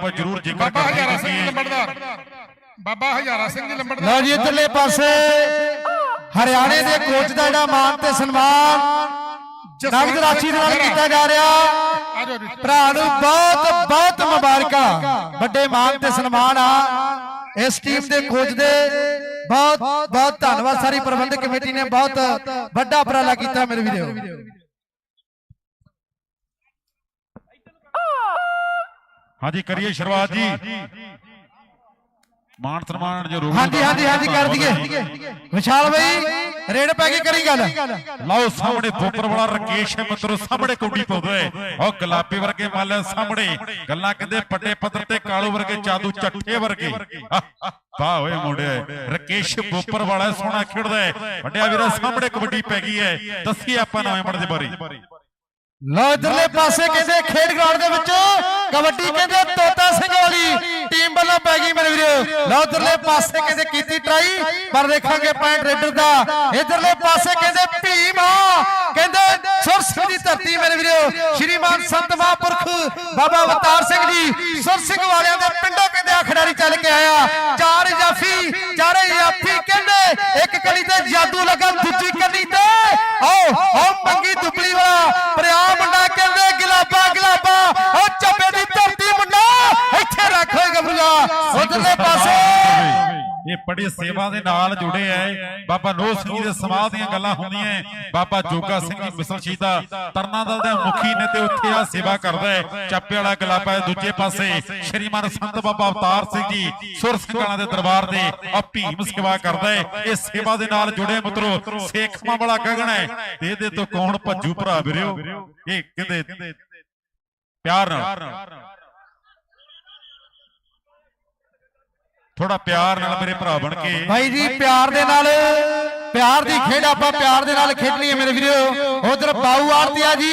ਆਪਾਂ ਜ਼ਰੂਰ ਜ਼ਿਕਰ ਬਾਬਾ ਹਜ਼ਾਰਾ ਸਿੰਘ ਲੰਬੜਦਾਰ। ਬਾਬਾ ਹਜ਼ਾਰਾ ਸਿੰਘ ਜੀ ਲੰਬੜਦਾਰ। ਲਓ ਜੀ ਇਧਰਲੇ ਪਾਸੇ ਹਰਿਆਣੇ ਦੇ ਕੋਚ ਦਾ ਜਿਹੜਾ ਮਾਨ ਤੇ ਸਨਮਾਨ ਨਗਦ ਰਾਸ਼ੀ ਦੇ ਨਾਲ ਕੀਤਾ ਜਾ ਰਿਹਾ। ਭਰਾ ਨੂੰ ਬਹੁਤ ਬਹੁਤ ਮੁਬਾਰਕਾਂ। ਵੱਡੇ ਮਾਨ ਤੇ ਸਨਮਾਨ ਆ। ਇਸ ਟੀਮ ਦੇ ਕੋਚ ਦੇ ਬਹੁਤ ਬਹੁਤ ਧੰਨਵਾਦ। ਸਾਰੀ ਪ੍ਰਬੰਧਕ ਕਮੇਟੀ ਨੇ ਬਹੁਤ ਵੱਡਾ ਉਪਰਾਲਾ ਕੀਤਾ ਮੇਰੇ ਵੀਰੋ। ਹਾਂਜੀ ਕਰੀਏ ਸ਼ੁਰੂਆਤ ਜੀ। ਮਾਨ ਸਨਮਾਨ ਜੋ ਰੂਪ ਹਾਂਜੀ ਹਾਂਜੀ ਹਾਂਜੀ ਕਰ ਦਈਏ। ਵਿਸ਼ਾਲ ਬਈ ਰੇਡ ਪੈ ਕੇ ਕਰੀ ਗੱਲ। ਲਓ ਸਾਹਮਣੇ ਬੋਪਰ ਵਾਲਾ ਰਕੇਸ਼ ਹੈ ਮਿੱਤਰੋ ਸਾਹਮਣੇ ਕੌਡੀ ਪਾਉਂਦਾ ਹੈ ਉਹ ਗੁਲਾਬੀ ਵਰਗੇ ਮਾਲੇ ਸਾਹਮਣੇ। ਗੱਲਾਂ ਕਹਿੰਦੇ ਪੱਟੇ ਪੱਧਰ ਤੇ ਕਾਲੂ ਵਰਗੇ ਜਾਦੂ ਚੱਠੇ ਵਰਗੇ। ਵਾਹ ਓਏ ਮੁੰਡਿਆ ਰਕੇਸ਼ ਬੋਪਰ ਵਾਲਾ ਸੋਹਣਾ ਖੇਡਦਾ ਹੈ ਵੱਡਿਆ ਵੀਰਾ ਸਾਹਮਣੇ ਕਬੱਡੀ ਪੈ ਗਈ ਹੈ ਦੱਸੀ ਆਪਾਂ ਨਵੇਂ ਮੜ ਦੇ ਬਾਰੇ ਲਓ ਇਧਰਲੇ ਪਾਸੇ ਕਹਿੰਦੇ ਖੇਡ ਗਰਾਊਂਡ ਦੇ ਵਿੱਚ ਕਬੱਡੀ ਕਹਿੰਦੇ ਤੋਤਾ ਸਿੰਘ ਵਾਲੀ ਟੀਮ ਵੱਲੋਂ ਪੈ ਗਈ ਮੇਰੇ ਵੀਰੋ। ਲਓ ਇਧਰਲੇ ਪਾਸੇ ਕਹਿੰਦੇ ਕੀਤੀ ਟਰਾਈ ਪਰ ਦੇਖਾਂਗੇ ਪੁਆਇੰਟ ਰੇਡਰ ਦਾ। ਇਧਰਲੇ ਪਾਸੇ ਕਹਿੰਦੇ ਭੀਮ ਕਹਿੰਦੇ ਸੁਰ ਸਿੰਘ ਦੀ ਧਰਤੀ ਮੇਰੇ ਵੀਰੋ। ਸ਼੍ਰੀਮਾਨ ਸੰਤ ਮਹਾਂਪੁਰਖ ਬਾਬਾ ਅਵਤਾਰ ਸਿੰਘ ਜੀ ਸੁਰ ਸਿੰਘ ਵਾਲਿਆਂ ਦੇ ਪਿੰਡੋਂ ਕਹਿੰਦੇ ਆ ਖਿਡਾਰੀ ਚੱਲ ਕੇ ਆਇਆ। ਚਾਰ ਜਾਫੀ ਚਾਰੇ ਜਾਫੀ ਕਹਿੰਦੇ ਇੱਕ ਕਲੀ ਤੇ ਜਾਦੂ ਲੱਗਾ ਦੂਜੀ ਕਲੀ ਤੇ। ਆਓ ਆਓ ਮੰਗੀ ਦੁਬਲੀ ਵਾਲਾ ਪ੍ਰਿਆ ਮੁੰਡਾ ਕਹਿੰਦੇ ਗਲਾਬਾ ਗਲਾਬਾ ਉਹ ਚੱਬੇ ਦੀ ਧਰਤੀ ਮੁੰਡਾ, ਇੱਥੇ ਰੱਖ ਓਏ ਗੱਭਰੂਆ ਉਧਰਲੇ ਪਾਸੇ। ਇਹ ਬੜੀ ਸੇਵਾ ਦੇ ਨਾਲ ਜੁੜੇ ਐ। ਬਾਬਾ ਨੋਹ ਸਿੰਘ ਦੇ ਸਮਾਧ ਦੀਆਂ ਗੱਲਾਂ ਹੁੰਦੀਆਂ। ਬਾਬਾ ਜੋਗਾ ਸਿੰਘ ਜੀ ਮਿਸਲ ਸ਼ੀਦਾ ਤਰਨਾ ਦਲ ਦੇ ਮੁਖੀ ਨੇ ਤੇ ਉੱਥੇ ਆ ਸੇਵਾ ਕਰਦਾ ਹੈ ਚੱਪੇ ਵਾਲਾ ਗਲਾਬਾ ਹੈ ਦੂਜੇ ਪਾਸੇ। ਸ਼੍ਰੀਮਾਨ ਸੰਤ ਬਾਬਾ ਅਵਤਾਰ ਸਿੰਘ ਜੀ ਸੁਰ ਸਿੰਘਾਂ ਦੇ ਦਰਬਾਰ ਦੇ ਆ ਭੀਮ ਸੇਵਾ ਕਰਦਾ ਹੈ ਇਹ ਸੇਵਾ ਦੇ ਨਾਲ ਜੁੜੇ ਮਿੱਤਰੋ ਸੇਖਵਾਂ ਵਾਲਾ ਗਗਨ ਹੈ ਤੇ ਇਹਦੇ ਤੋਂ ਕੌਣ ਭੱਜੂ ਭਰਾ ਵੀਰਿਓ ਇਹ ਕਹਿੰਦੇ ਪਿਆਰ ਨਾਲ। ਥੋੜਾ ਪਿਆਰ ਨਾਲ ਮੇਰੇ ਭਰਾ ਬਣ ਕੇ। ਭਾਈ ਜੀ, ਪਿਆਰ ਦੇ ਨਾਲ, ਪਿਆਰ ਦੀ ਖੇਡ ਆਪਾਂ ਪਿਆਰ ਦੇ ਨਾਲ ਖੇਡਣੀ ਹੈ ਮੇਰੇ ਵੀਰੋ। ਉਧਰ ਬਾਊ ਆਰਤੀਆ ਜੀ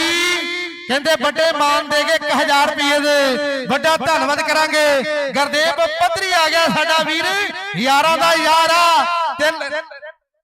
ਕਹਿੰਦੇ ਵੱਡੇ ਮਾਨ ਦੇ ਕੇ 1000 ਰੁਪਏ ਦੇ। ਵੱਡਾ ਧੰਨਵਾਦ ਕਰਾਂਗੇ। ਗੁਰਦੇਵ ਪੱਧਰੀ ਆ ਗਿਆ ਸਾਡਾ ਵੀਰ। ਯਾਰਾਂ ਦਾ ਯਾਰ ਆ। ਤੇ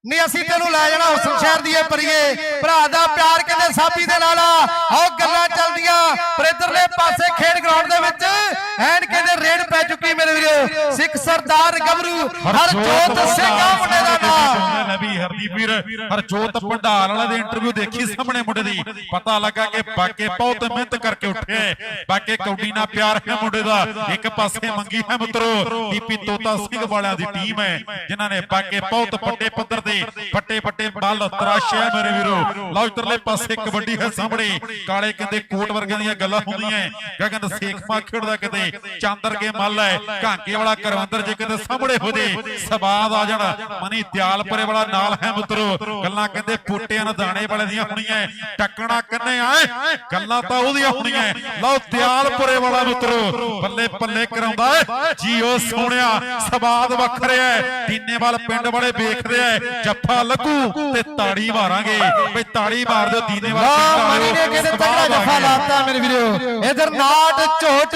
ਨਹੀਂ ਅਸੀਂ ਤੈਨੂੰ ਲੈ ਜਾਣਾ ਹੁਸਨ ਸ਼ਹਿਰ ਦੀ ਇਹ ਪਰੀਏ। ਭਰਾ ਦਾ ਪਿਆਰ ਕਹਿੰਦੇ ਸਾਬੀ ਦੇ ਨਾਲ ਆ। ਆਓ ਗੱਲਾਂ ਚੱਲਦੀਆਂ। ਪਰ ਇਧਰਲੇ ਪਾਸੇ ਖੇਡ ਗਰਾਊਂਡ ਦੇ ਵਿੱਚ ਐਨ ਕਹਿੰਦੇ ਰੇਡ ਪੈ ਚੁੱਕੀ ਮੇਰੇ ਵੀਰੋ। ਸਿੱਖ ਸਰਦਾਰ ਗੱਭਰੂ ਹਰਜੋਤ ਸਿੰਘ ਆ ਮੁੰਡੇ ਦਾ ਨਾਮ। ਨਬੀ ਹਰਦੀਪ ਵੀਰ। ਹਰਜੋਤ ਭੰਡਾਰ ਵਾਲੇ ਦੇ ਇੰਟਰਵਿਊ ਦੇਖੀ ਸਾਹਮਣੇ ਮੁੰਡੇ ਦੀ। ਪਤਾ ਲੱਗਾ ਕਿ ਬਾਕੇ ਬਹੁਤ ਮਿਹਨਤ ਕਰਕੇ ਉੱਠਿਆ ਹੈ। ਬਾਕੇ ਕੌਡੀ ਨਾਲ ਪਿਆਰ ਹੈ ਮੁੰਡੇ ਦਾ। ਇੱਕ ਪਾਸੇ ਮੰਗੀ ਹੈ ਮਿੱਤਰੋ। ਡੀਪੀ ਤੋਤਾ ਸਿੰਘ ਵਾਲਿਆਂ ਦੀ ਟੀਮ ਹੈ ਜਿਨ੍ਹਾਂ ਨੇ ਬਾਕੇ ਬਹੁਤ ਵੱਡੇ ਪੱਧਰ ਤੇ ਫੱਟੇ ਫੱਟੇ ਬਲ ਤਰਾਸ਼ਿਆ ਮੇਰੇ ਵੀਰੋ। ਲਓ ਇਧਰਲੇ ਪਾਸੇ ਕਬੱਡੀ ਹੈ ਸਾਹਮਣੇ। ਕਾਲੇ ਕਹਿੰਦੇ ਕੋਟ ਵਰਗਿਆਂ ਦੀਆਂ ਗੱਲਾਂ ਹੁੰਦੀਆਂ ਗਗਨ ਸੇਖਵਾ ਖੇਡਦਾ ਕਿਤੇ? ਚਾਂਦਰ ਕੇ ਮੱਲ ਹੈ ਘਾਂਕੇ ਵਾਲਾ ਕਰਵੰਦਰ ਜੇ ਕਿਤੇ ਸਾਹਮਣੇ ਹੋ ਜੇ ਸਵਾਦ ਆ ਜਾਣਾ। ਮਨੀ ਦਿਆਲਪੁਰੇ ਵਾਲਾ ਨਾਲ ਹੈ ਮਿੱਤਰੋ। ਗੱਲਾਂ ਕਹਿੰਦੇ ਪੋਟਿਆਂ ਨਾਲ ਦਾਣੇ ਵਾਲੇ ਦੀਆਂ ਹੋਣੀਆਂ ਟੱਕਣਾ ਕੰਨੇ ਆਏ ਗੱਲਾਂ ਤਾਂ ਉਹਦੀਆਂ ਹੋਣੀਆਂ ਲਓ ਦਿਆਲਪੁਰੇ ਵਾਲਾ ਮਿੱਤਰੋ। ਬੱਲੇ ਪੱਲੇ ਕਰਾਉਂਦਾ ਹੈ ਜੀ ਉਹ ਸੋਹਣਿਆ। ਸਵਾਦ ਵੱਖਰਿਆ ਹੈ ਦੀਨੇਵਾਲ ਪਿੰਡ ਵਾਲੇ ਵੇਖਦੇ ਐ। ਜੱਫਾ ਲੱਗੂ ਤੇ ਤਾੜੀ ਮਾਰਾਂਗੇ। ਬਈ ਤਾੜੀ ਮਾਰ ਦਿਓ ਦੀਨੇਵਾਲ ਲਾ ਮਣੀ ਨੇ ਵਾਲਿਓ, ਕਹਿੰਦੇ ਤਗੜਾ ਸਵਾਦ ਆ ਜਫਾ ਗਿਆ। ਲਾਤਾ ਮੇਰੇ ਵੀਰੋ? ਇਧਰ ਨਾਟ ਝੋਟ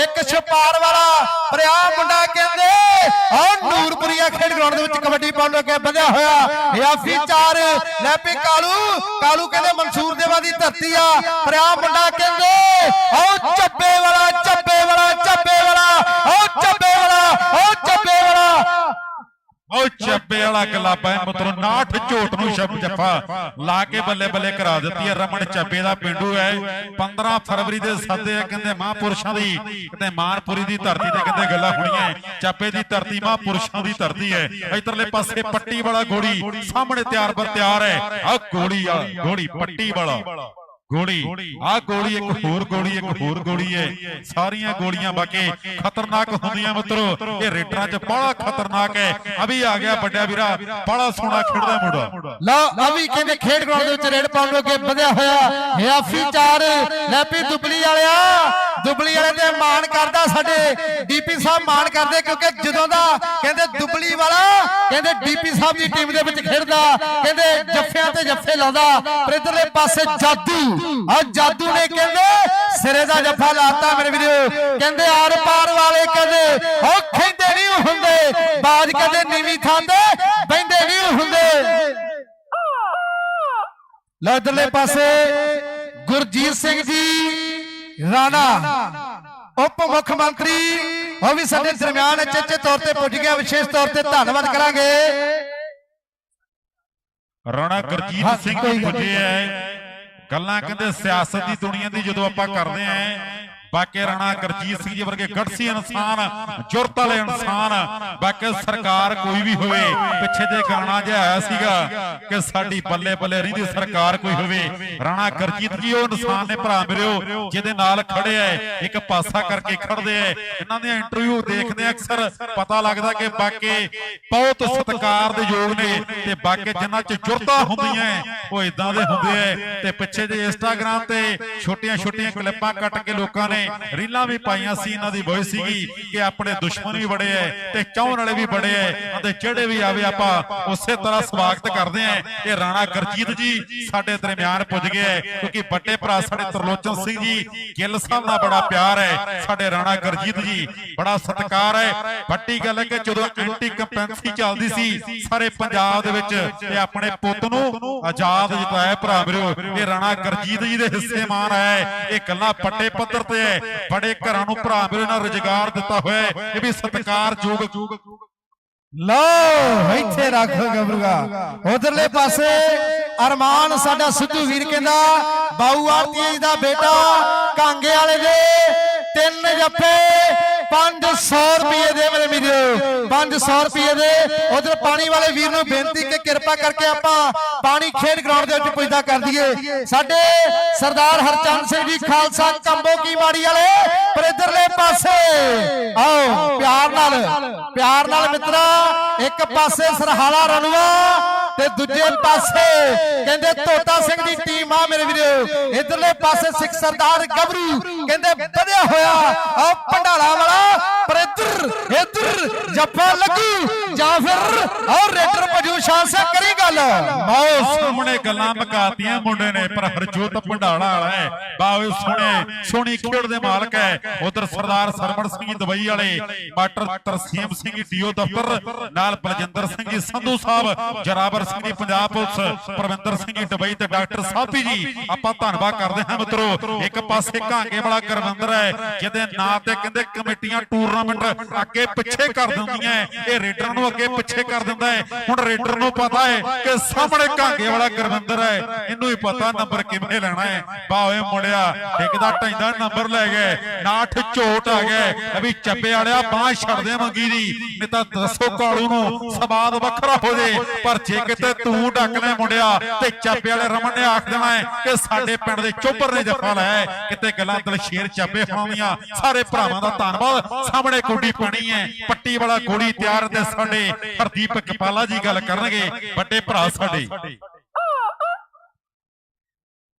ਇੱਕ ਛਪਾਰ ਵਾਲਾ ਪ੍ਰਿਆ ਮੁੰਡਾ ਕਹਿੰਦੇ ਆਹ ਨੂਰਪੁਰੀਆ ਖੇਡ ਗਰਾਊਂਡ ਦੇ ਵਿੱਚ ਕਬੱਡੀ ਪਾਉਣ ਲੱਗੇ ਵਧਿਆ ਹੋਇਆ। ਯਾਫੀ ਚਾਰ ਲੈ ਪੀ ਕਾਲੂ। ਕਾਲੂ ਕਹਿੰਦੇ ਮਨਸੂਰ ਦੇਵਾ ਦੀ ਧਰਤੀ ਆ। ਪ੍ਰਿਆ ਮੁੰਡਾ ਕਹਿੰਦੇ ਆਹ ਚੱਬੇ ਵਾਲਾ ਚੱਬੇ ਵਾਲਾ ਚੱਬੇ ਵਾਲਾ ਆਹ ਚੱਬੇ ਵਾਲਾ ਆਹ ਚੱਬੇ ਵਾਲਾ। ਉਹ ਚੱਬੇ ਵਾਲਾ ਗਲਾਬਾ ਹੈ ਮਿੱਤਰੋ 69 ਝੋਟ ਨੂੰ ਸ਼ਬ ਜੱਫਾ ਲਾ ਕੇ ਬੱਲੇ ਬੱਲੇ ਕਰਾ ਦਿੱਤੀ ਹੈ ਰਮਨ ਚੱਬੇ ਦਾ ਪਿੰਡੂ ਹੈ 15 ਫਰਵਰੀ ਦੇ ਸੱਦੇ ਆ, ਕਹਿੰਦੇ ਮਹਾਂਪੁਰਸ਼ਾਂ ਦੀ, ਕਹਿੰਦੇ ਮਾਨਪੁਰੀ ਦੀ ਧਰਤੀ ਤੇ ਕਹਿੰਦੇ ਗੱਲਾਂ ਹੋਣੀਆਂ ਚੱਪੇ ਦੀ ਧਰਤੀ ਮਹਾਂਪੁਰਸ਼ਾਂ ਦੀ ਧਰਤੀ ਹੈ ਇਧਰਲੇ ਪਾਸੇ ਪੱਟੀ ਵਾਲਾ ਗੋੜੀ, ਸਾਹਮਣੇ ਤਿਆਰ ਬਰ ਤਿਆਰ ਹੈ ਆ ਗੋੜੀ ਆ ਗੋੜੀ, ਪੱਟੀ ਵਾਲਾ। ਗੋਲੀ। ਆ ਗੋਲੀ ਇੱਕ ਹੋਰ ਗੋਲੀ, ਇੱਕ ਹੋਰ ਗੋਲੀ ਹੈ ਸਾਰੀਆਂ ਗੋਲੀਆਂ ਬਾਕੀ ਖਤਰਨਾਕ ਹੁੰਦੀਆਂ ਮਿੱਤਰੋ। ਇਹ ਰੇਡਰਾਂ 'ਚ ਬੜਾ ਖਤਰਨਾਕ ਹੈ ਅਭੀ ਆ ਗਿਆ ਵੱਡਿਆ ਵੀਰਾ। ਬੜਾ ਸੋਹਣਾ ਖੇਡਦਾ ਮੁੰਡਾ। ਲਓ ਅਭੀ ਕਹਿੰਦੇ ਖੇਡ ਗਰਾਊਂਡ ਦੇ ਵਿੱਚ ਰੇਡ ਪਾਉਣ ਲੱਗੇ ਵਧਿਆ ਹੋਇਆ। ਹਿਆਫੀ ਚਾਰ ਲੈਪੀ ਦੁਬਲੀ ਵਾਲਿਆ। ਦੁਬਲੀ ਵਾਲੇ ਤੇ ਮਾਣ ਕਰਦਾ ਸਾਡੇ ਡੀਪੀ ਸਾਹਿਬ ਮਾਣ ਕਰਦੇ ਕਿਉਂਕਿ ਜਦੋਂ ਦਾ ਕਹਿੰਦੇ ਦੁਬਲੀ ਵਾਲਾ, ਕਹਿੰਦੇ ਡੀਪੀ ਸਾਹਿਬ ਦੀ ਟੀਮ ਦੇ ਵਿੱਚ ਖੇਡਦਾ, ਕਹਿੰਦੇ ਜੱਫਿਆਂ ਤੇ ਜੱਫੇ ਲਾਉਂਦਾ, ਪਰ ਇਧਰਲੇ ਪਾਸੇ ਜਾਦੂ, ਆ ਜਾਦੂ ਨੇ ਕਹਿੰਦੇ ਸਿਰੇ ਦਾ ਜੱਫਾ ਲਾਤਾ ਮੇਰੇ ਵੀਰੋ, ਕਹਿੰਦੇ ਆਰ ਪਾਰ ਵਾਲੇ ਕਹਿੰਦੇ ਉਹ ਖੈਂਦੇ ਨਹੀਂ ਹੁੰਦੇ, ਬਾਜ ਕਹਿੰਦੇ ਨੀਵੀਂ ਥਾਂ ਤੇ ਬੈੰਦੇ ਨਹੀਂ ਹੁੰਦੇ। ਲਓ ਇਧਰਲੇ ਪਾਸੇ ਗੁਰਜੀਤ ਸਿੰਘ ਜੀ ਰਾਣਾ ਉਪ ਮੁੱਖ ਮੰਤਰੀ ਉਹ ਵੀ ਸਾਡੇ ਦਰਮਿਆਨ ਚੇਚੇ ਤੌਰ ਤੇ ਪੁੱਜ ਗਿਆ ਵਿਸ਼ੇਸ਼ ਤੌਰ ਤੇ ਧੰਨਵਾਦ ਕਰਾਂਗੇ। ਰਾਣਾ ਗੁਰਜੀਤ ਸਿੰਘ ਪੁੱਜੇ ਐ। ਗੱਲਾਂ ਕਹਿੰਦੇ ਸਿਆਸਤ ਦੀ ਦੁਨੀਆ ਦੀ ਜਦੋਂ ਆਪਾਂ ਕਰਦੇ ਆਂ ਬਾਕੀ ਰਾਣਾ ਗੁਰਜੀਤ ਸਿੰਘ ਜੀ ਵਰਗੇ ਗੜਸੀ ਇਨਸਾਨ, ਜੁਰਤ ਵਾਲੇ ਇਨਸਾਨ ਬਾਕੀ ਸਰਕਾਰ ਕੋਈ ਵੀ ਹੋਵੇ, ਪਿੱਛੇ ਜੇ ਗਾਣਾ ਜਿਹਾ ਆਇਆ ਸੀਗਾ ਕਿ ਸਾਡੀ ਬੱਲੇ ਬੱਲੇ ਰੀਦੀ ਸਰਕਾਰ ਕੋਈ ਹੋਵੇ, ਰਾਣਾ ਗੁਰਜੀਤ ਜੀ, ਉਹ ਇਨਸਾਨ ਨੇ ਭਰਾ ਮੇਰਿਓ ਜਿਹਦੇ ਨਾਲ ਖੜੇ ਐ ਇੱਕ ਪਾਸਾ ਕਰਕੇ ਖੜਦੇ ਐ ਇਹਨਾਂ ਦੀਆਂ ਇੰਟਰਵਿਊ ਦੇਖਦੇ ਆ ਅਕਸਰ, ਪਤਾ ਲੱਗਦਾ ਕਿ ਬਾਕੀ ਬਹੁਤ ਸਤਿਕਾਰ ਦੇ ਯੋਗ ਨੇ ਤੇ ਬਾਕੀ ਜਿਨ੍ਹਾਂ ਚ ਜੁਰਤਾਂ ਹੁੰਦੀਆਂ ਉਹ ਇਦਾਂ ਦੇ ਹੁੰਦੇ ਐ ਤੇ ਪਿੱਛੇ ਜੇ ਇੰਸਟਾਗ੍ਰam ਤੇ ਛੋਟੀਆਂ ਛੋਟੀਆਂ ਕਲਿੱਪਾਂ ਕੱਟ ਕੇ ਲੋਕਾਂ ਨੇ ਰੀਲਾਂ ਵੀ ਪਾਈਆਂ ਸੀ, ਇਹਨਾਂ ਦੀ ਵੋਇਸ ਸੀਗੀ ਕਿ ਆਪਣੇ ਦੁਸ਼ਮਣ ਵੀ ਬੜੇ ਐ ਤੇ ਚਾਹਣ ਵਾਲੇ ਵੀ ਬੜੇ ਐ ਅਤੇ ਜਿਹੜੇ ਵੀ ਆਵੇ ਆਪਾਂ ਉਸੇ ਤਰ੍ਹਾਂ ਸਵਾਗਤ ਕਰਦੇ ਐ ਇਹ ਰਾਣਾ ਗੁਰਜੀਤ ਜੀ ਸਾਡੇ ਦਰਮਿਆਨ ਪੁੱਜ ਗਏ ਕਿਉਂਕਿ ਵੱਡੇ ਭਰਾ ਸਾਡੇ ਤਰਲੋਚਨ ਸਿੰਘ ਜੀ ਗਿੱਲ ਸਾਹਿਬ ਨਾਲ ਬੜਾ ਪਿਆਰ ਹੈ ਸਾਡੇ ਰਾਣਾ ਗੁਰਜੀਤ ਜੀ ਬੜਾ ਸਤਿਕਾਰ ਹੈ ਵੱਡੀ ਗੱਲ ਹੈ ਕਿ ਜਦੋਂ ਐਂਟੀ ਕੰਪੈਂਸੀ ਚੱਲਦੀ ਸੀ ਸਾਰੇ ਪੰਜਾਬ ਦੇ ਵਿੱਚ ਤੇ ਆਪਣੇ ਪੁੱਤ ਨੂੰ ਆਜ਼ਾਦ ਜਿਤਾਇਆ ਭਰਾ ਮੇਰਿਓ ਇਹ ਰਾਣਾ ਗੁਰਜੀਤ ਜੀ ਦੇ ਹਿੱਸੇ ਮਾਨ ਹੈ ਇਹ ਗੱਲਾਂ ਪੱਟੇ ਪੱਧਰ ਤੇ ਹੈ ਬੜੇ ਘਰਾਂ ਨੂੰ ਭਰਾ ਮੇਰੇ ਨਾਲ ਰੁਜ਼ਗਾਰ ਦਿੱਤਾ ਹੋਇਆ ਇਹ ਵੀ ਸਤਿਕਾਰਯੋਗ ਲਓ, ਇੱਥੇ ਰੱਖ ਗੱਭਰੂਗਾ ਉਧਰਲੇ ਪਾਸੇ ਅਰਮਾਨ ਸਾਡਾ ਸਿੱਧੂ ਵੀਰ ਕਹਿੰਦਾ, ਬਾਊ ਆਰਤੀ ਦਾ ਬੇਟਾ ਕਾਂਗੇ ਵਾਲੇ ਦੇ ਤਿੰਨ ਜੱਫੇ 500 ਰੁਪਏ ਦੇ ਮੇਰੇ ਵੀਰੋ 500 ਰੁਪਏ ਦੇ। ਉਧਰ ਪਾਣੀ ਵਾਲੇ ਵੀਰ ਨੂੰ ਬੇਨਤੀ ਕਿ ਕਿਰਪਾ ਕਰਕੇ ਆਪਾਂ ਪਾਣੀ ਖੇਡ ਗਰਾਊਂਡ ਦੇ ਵਿੱਚ ਪੁੱਜਦਾ ਕਰ ਦਈਏ। ਸਾਡੇ ਸਰਦਾਰ ਹਰਚੰਦ ਸਿੰਘ ਜੀ, ਖਾਲਸਾ ਕੰਬੋ ਕੀ ਮਾੜੀ ਵਾਲੇ, ਪਰ ਇਧਰਲੇ ਪਾਸੇ। ਆਓ, ਪਿਆਰ ਨਾਲ ਪਿਆਰ ਨਾਲ ਮਿੱਤਰਾ, ਇੱਕ ਪਾਸੇ ਸਰਹਾਲਾ ਰਣਵਾ ਤੇ ਦੂਜੇ ਪਾਸੇ ਕਹਿੰਦੇ ਤੋਤਾ ਸਿੰਘ ਦੀ ਟੀਮ ਆ ਮੇਰੇ ਵੀਰੋ। ਇਧਰਲੇ ਪਾਸੇ ਸਿੱਖ ਸਰਦਾਰ ਗੱਭਰੂ ਕਹਿੰਦੇ ਵਧਿਆ ਹੋਇਆ। ਆ ਭੰਡਾਲਾ ਵਾਲਾ। ਪਰ ਇੱਧਰ ਇੱਧਰ ਜੱਫਾ ਲੱਗੂ। ਜਾਂ ਫਿਰ ਔਰ ਰੇਡਰ ਭਜੂ ਸ਼ਾਨ ਸੇ ਕਰੀ ਗੱਲ। ਮਾਓ ਸਾਹਮਣੇ ਗੱਲਾਂ ਮਕਾਤੀਆਂ ਮੁੰਡੇ ਨੇ ਪਰ ਹਰਜੋਤ ਭੰਡਾਲਾ ਵਾਲਾ ਹੈ। ਬਾਵੇ ਸੋਹਣੇ ਸੋਹਣੀ ਖੇਡ ਦੇ ਮਾਲਕ ਹੈ। ਉਧਰ ਸਰਦਾਰ ਸਰਵਣ ਸਿੰਘ ਜੀ ਦੁਬਈ ਵਾਲੇ ਮਾਸਟਰ ਤਰਸੀਮ ਸਿੰਘ ਡੀਓ ਦਫ਼ਤਰ ਨਾਲ ਬਲਜਿੰਦਰ ਸਿੰਘ ਸੰਧੂ ਸਾਹਿਬ ਜਰਾਵਰ ਸਿੰਘ ਜੀ ਪੰਜਾਬ ਪੁਲਿਸ ਪ੍ਰਵਿੰਦਰ ਸਿੰਘ ਜੀ ਦੁਬਈ ਤੇ ਡਾਕਟਰ ਸਾਬੀ ਜੀ, ਆਪਾਂ ਧੰਨਵਾਦ ਕਰਦੇ ਹਾਂ ਮਿੱਤਰੋ। ਇੱਕ ਪਾਸੇ ਘਾਂਗੇ ਵਾਲਾ ਗੁਰਵਿੰਦਰ ਹੈ, ਜਿਹਦੇ ਨਾਂ ਤੇ ਕਹਿੰਦੇ ਕਮੇਟੀਆਂ ਟੂਰਨਾਮੈਂਟ ਅੱਗੇ ਪਿੱਛੇ ਕਰ ਦਿੰਦੀਆਂ ਇਹ ਰੇਡਰਾਂ ਨੂੰ ਅੱਗੇ ਪਿੱਛੇ ਕਰ ਦਿੰਦਾ ਹੈ। ਹੁਣ ਰੇਡਰ ਨੂੰ ਪਤਾ ਹੈ ਕਿ ਸਾਹਮਣੇ ਘਾਂਗੇ ਵਾਲਾ ਗੁਰਵਿੰਦਰ ਹੈ, ਇਹਨੂੰ ਹੀ ਪਤਾ ਨੰਬਰ ਕਿਵੇਂ ਲੈਣਾ ਹੈ। ਬਾਵੇ ਮੁੰਡਿਆ ਟਿਕਦਾ ਢੈਂਦਾ ਨੰਬਰ ਲੈ ਗਏ ਨਾਠ ਝੋਟ ਆ ਗਏ ਅਭੀ ਚੱਬੇ ਵਾਲਿਆ ਬਾਹ ਛੱਡ ਦੇ ਮੰਗੀ ਦੀ, ਨਹੀਂ ਤਾਂ ਦੱਸੋ ਕਾਲੂ ਨੂੰ ਸਵਾਦ ਵੱਖਰਾ ਹੋ ਜੇ, ਪਰ ਜੇ ਕਿਤੇ ਤੂੰ ਡੱਕ ਮੁੰਡਿਆ, ਤੇ ਚੱਬੇ ਵਾਲੇ ਰਮਨ ਨੇ ਆਖ ਦੇਣਾ ਹੈ ਕਿ ਸਾਡੇ ਪਿੰਡ ਦੇ ਚੋਬਰ ਨੇ ਜੱਫਾ ਲਾਇਆ ਕਿਤੇ ਗੱਲਾਂ ਦਲਸ਼ੇਰ ਚੱਬੇ ਹੋਣੀਆਂ, ਸਾਰੇ ਭਰਾਵਾਂ ਦਾ ਧੰਨਵਾਦ, ਸਾਹਮਣੇ ਗੋਡੀ ਪਾਣੀ ਹੈ, ਪੱਟੀ ਵਾਲਾ ਗੋਲੀ ਤਿਆਰ ਤੇ ਸਾਡੇ ਹਰਦੀਪ ਕਪਾਲਾ ਜੀ ਗੱਲ ਕਰਨਗੇ, ਵੱਡੇ ਭਰਾ ਸਾਡੇ।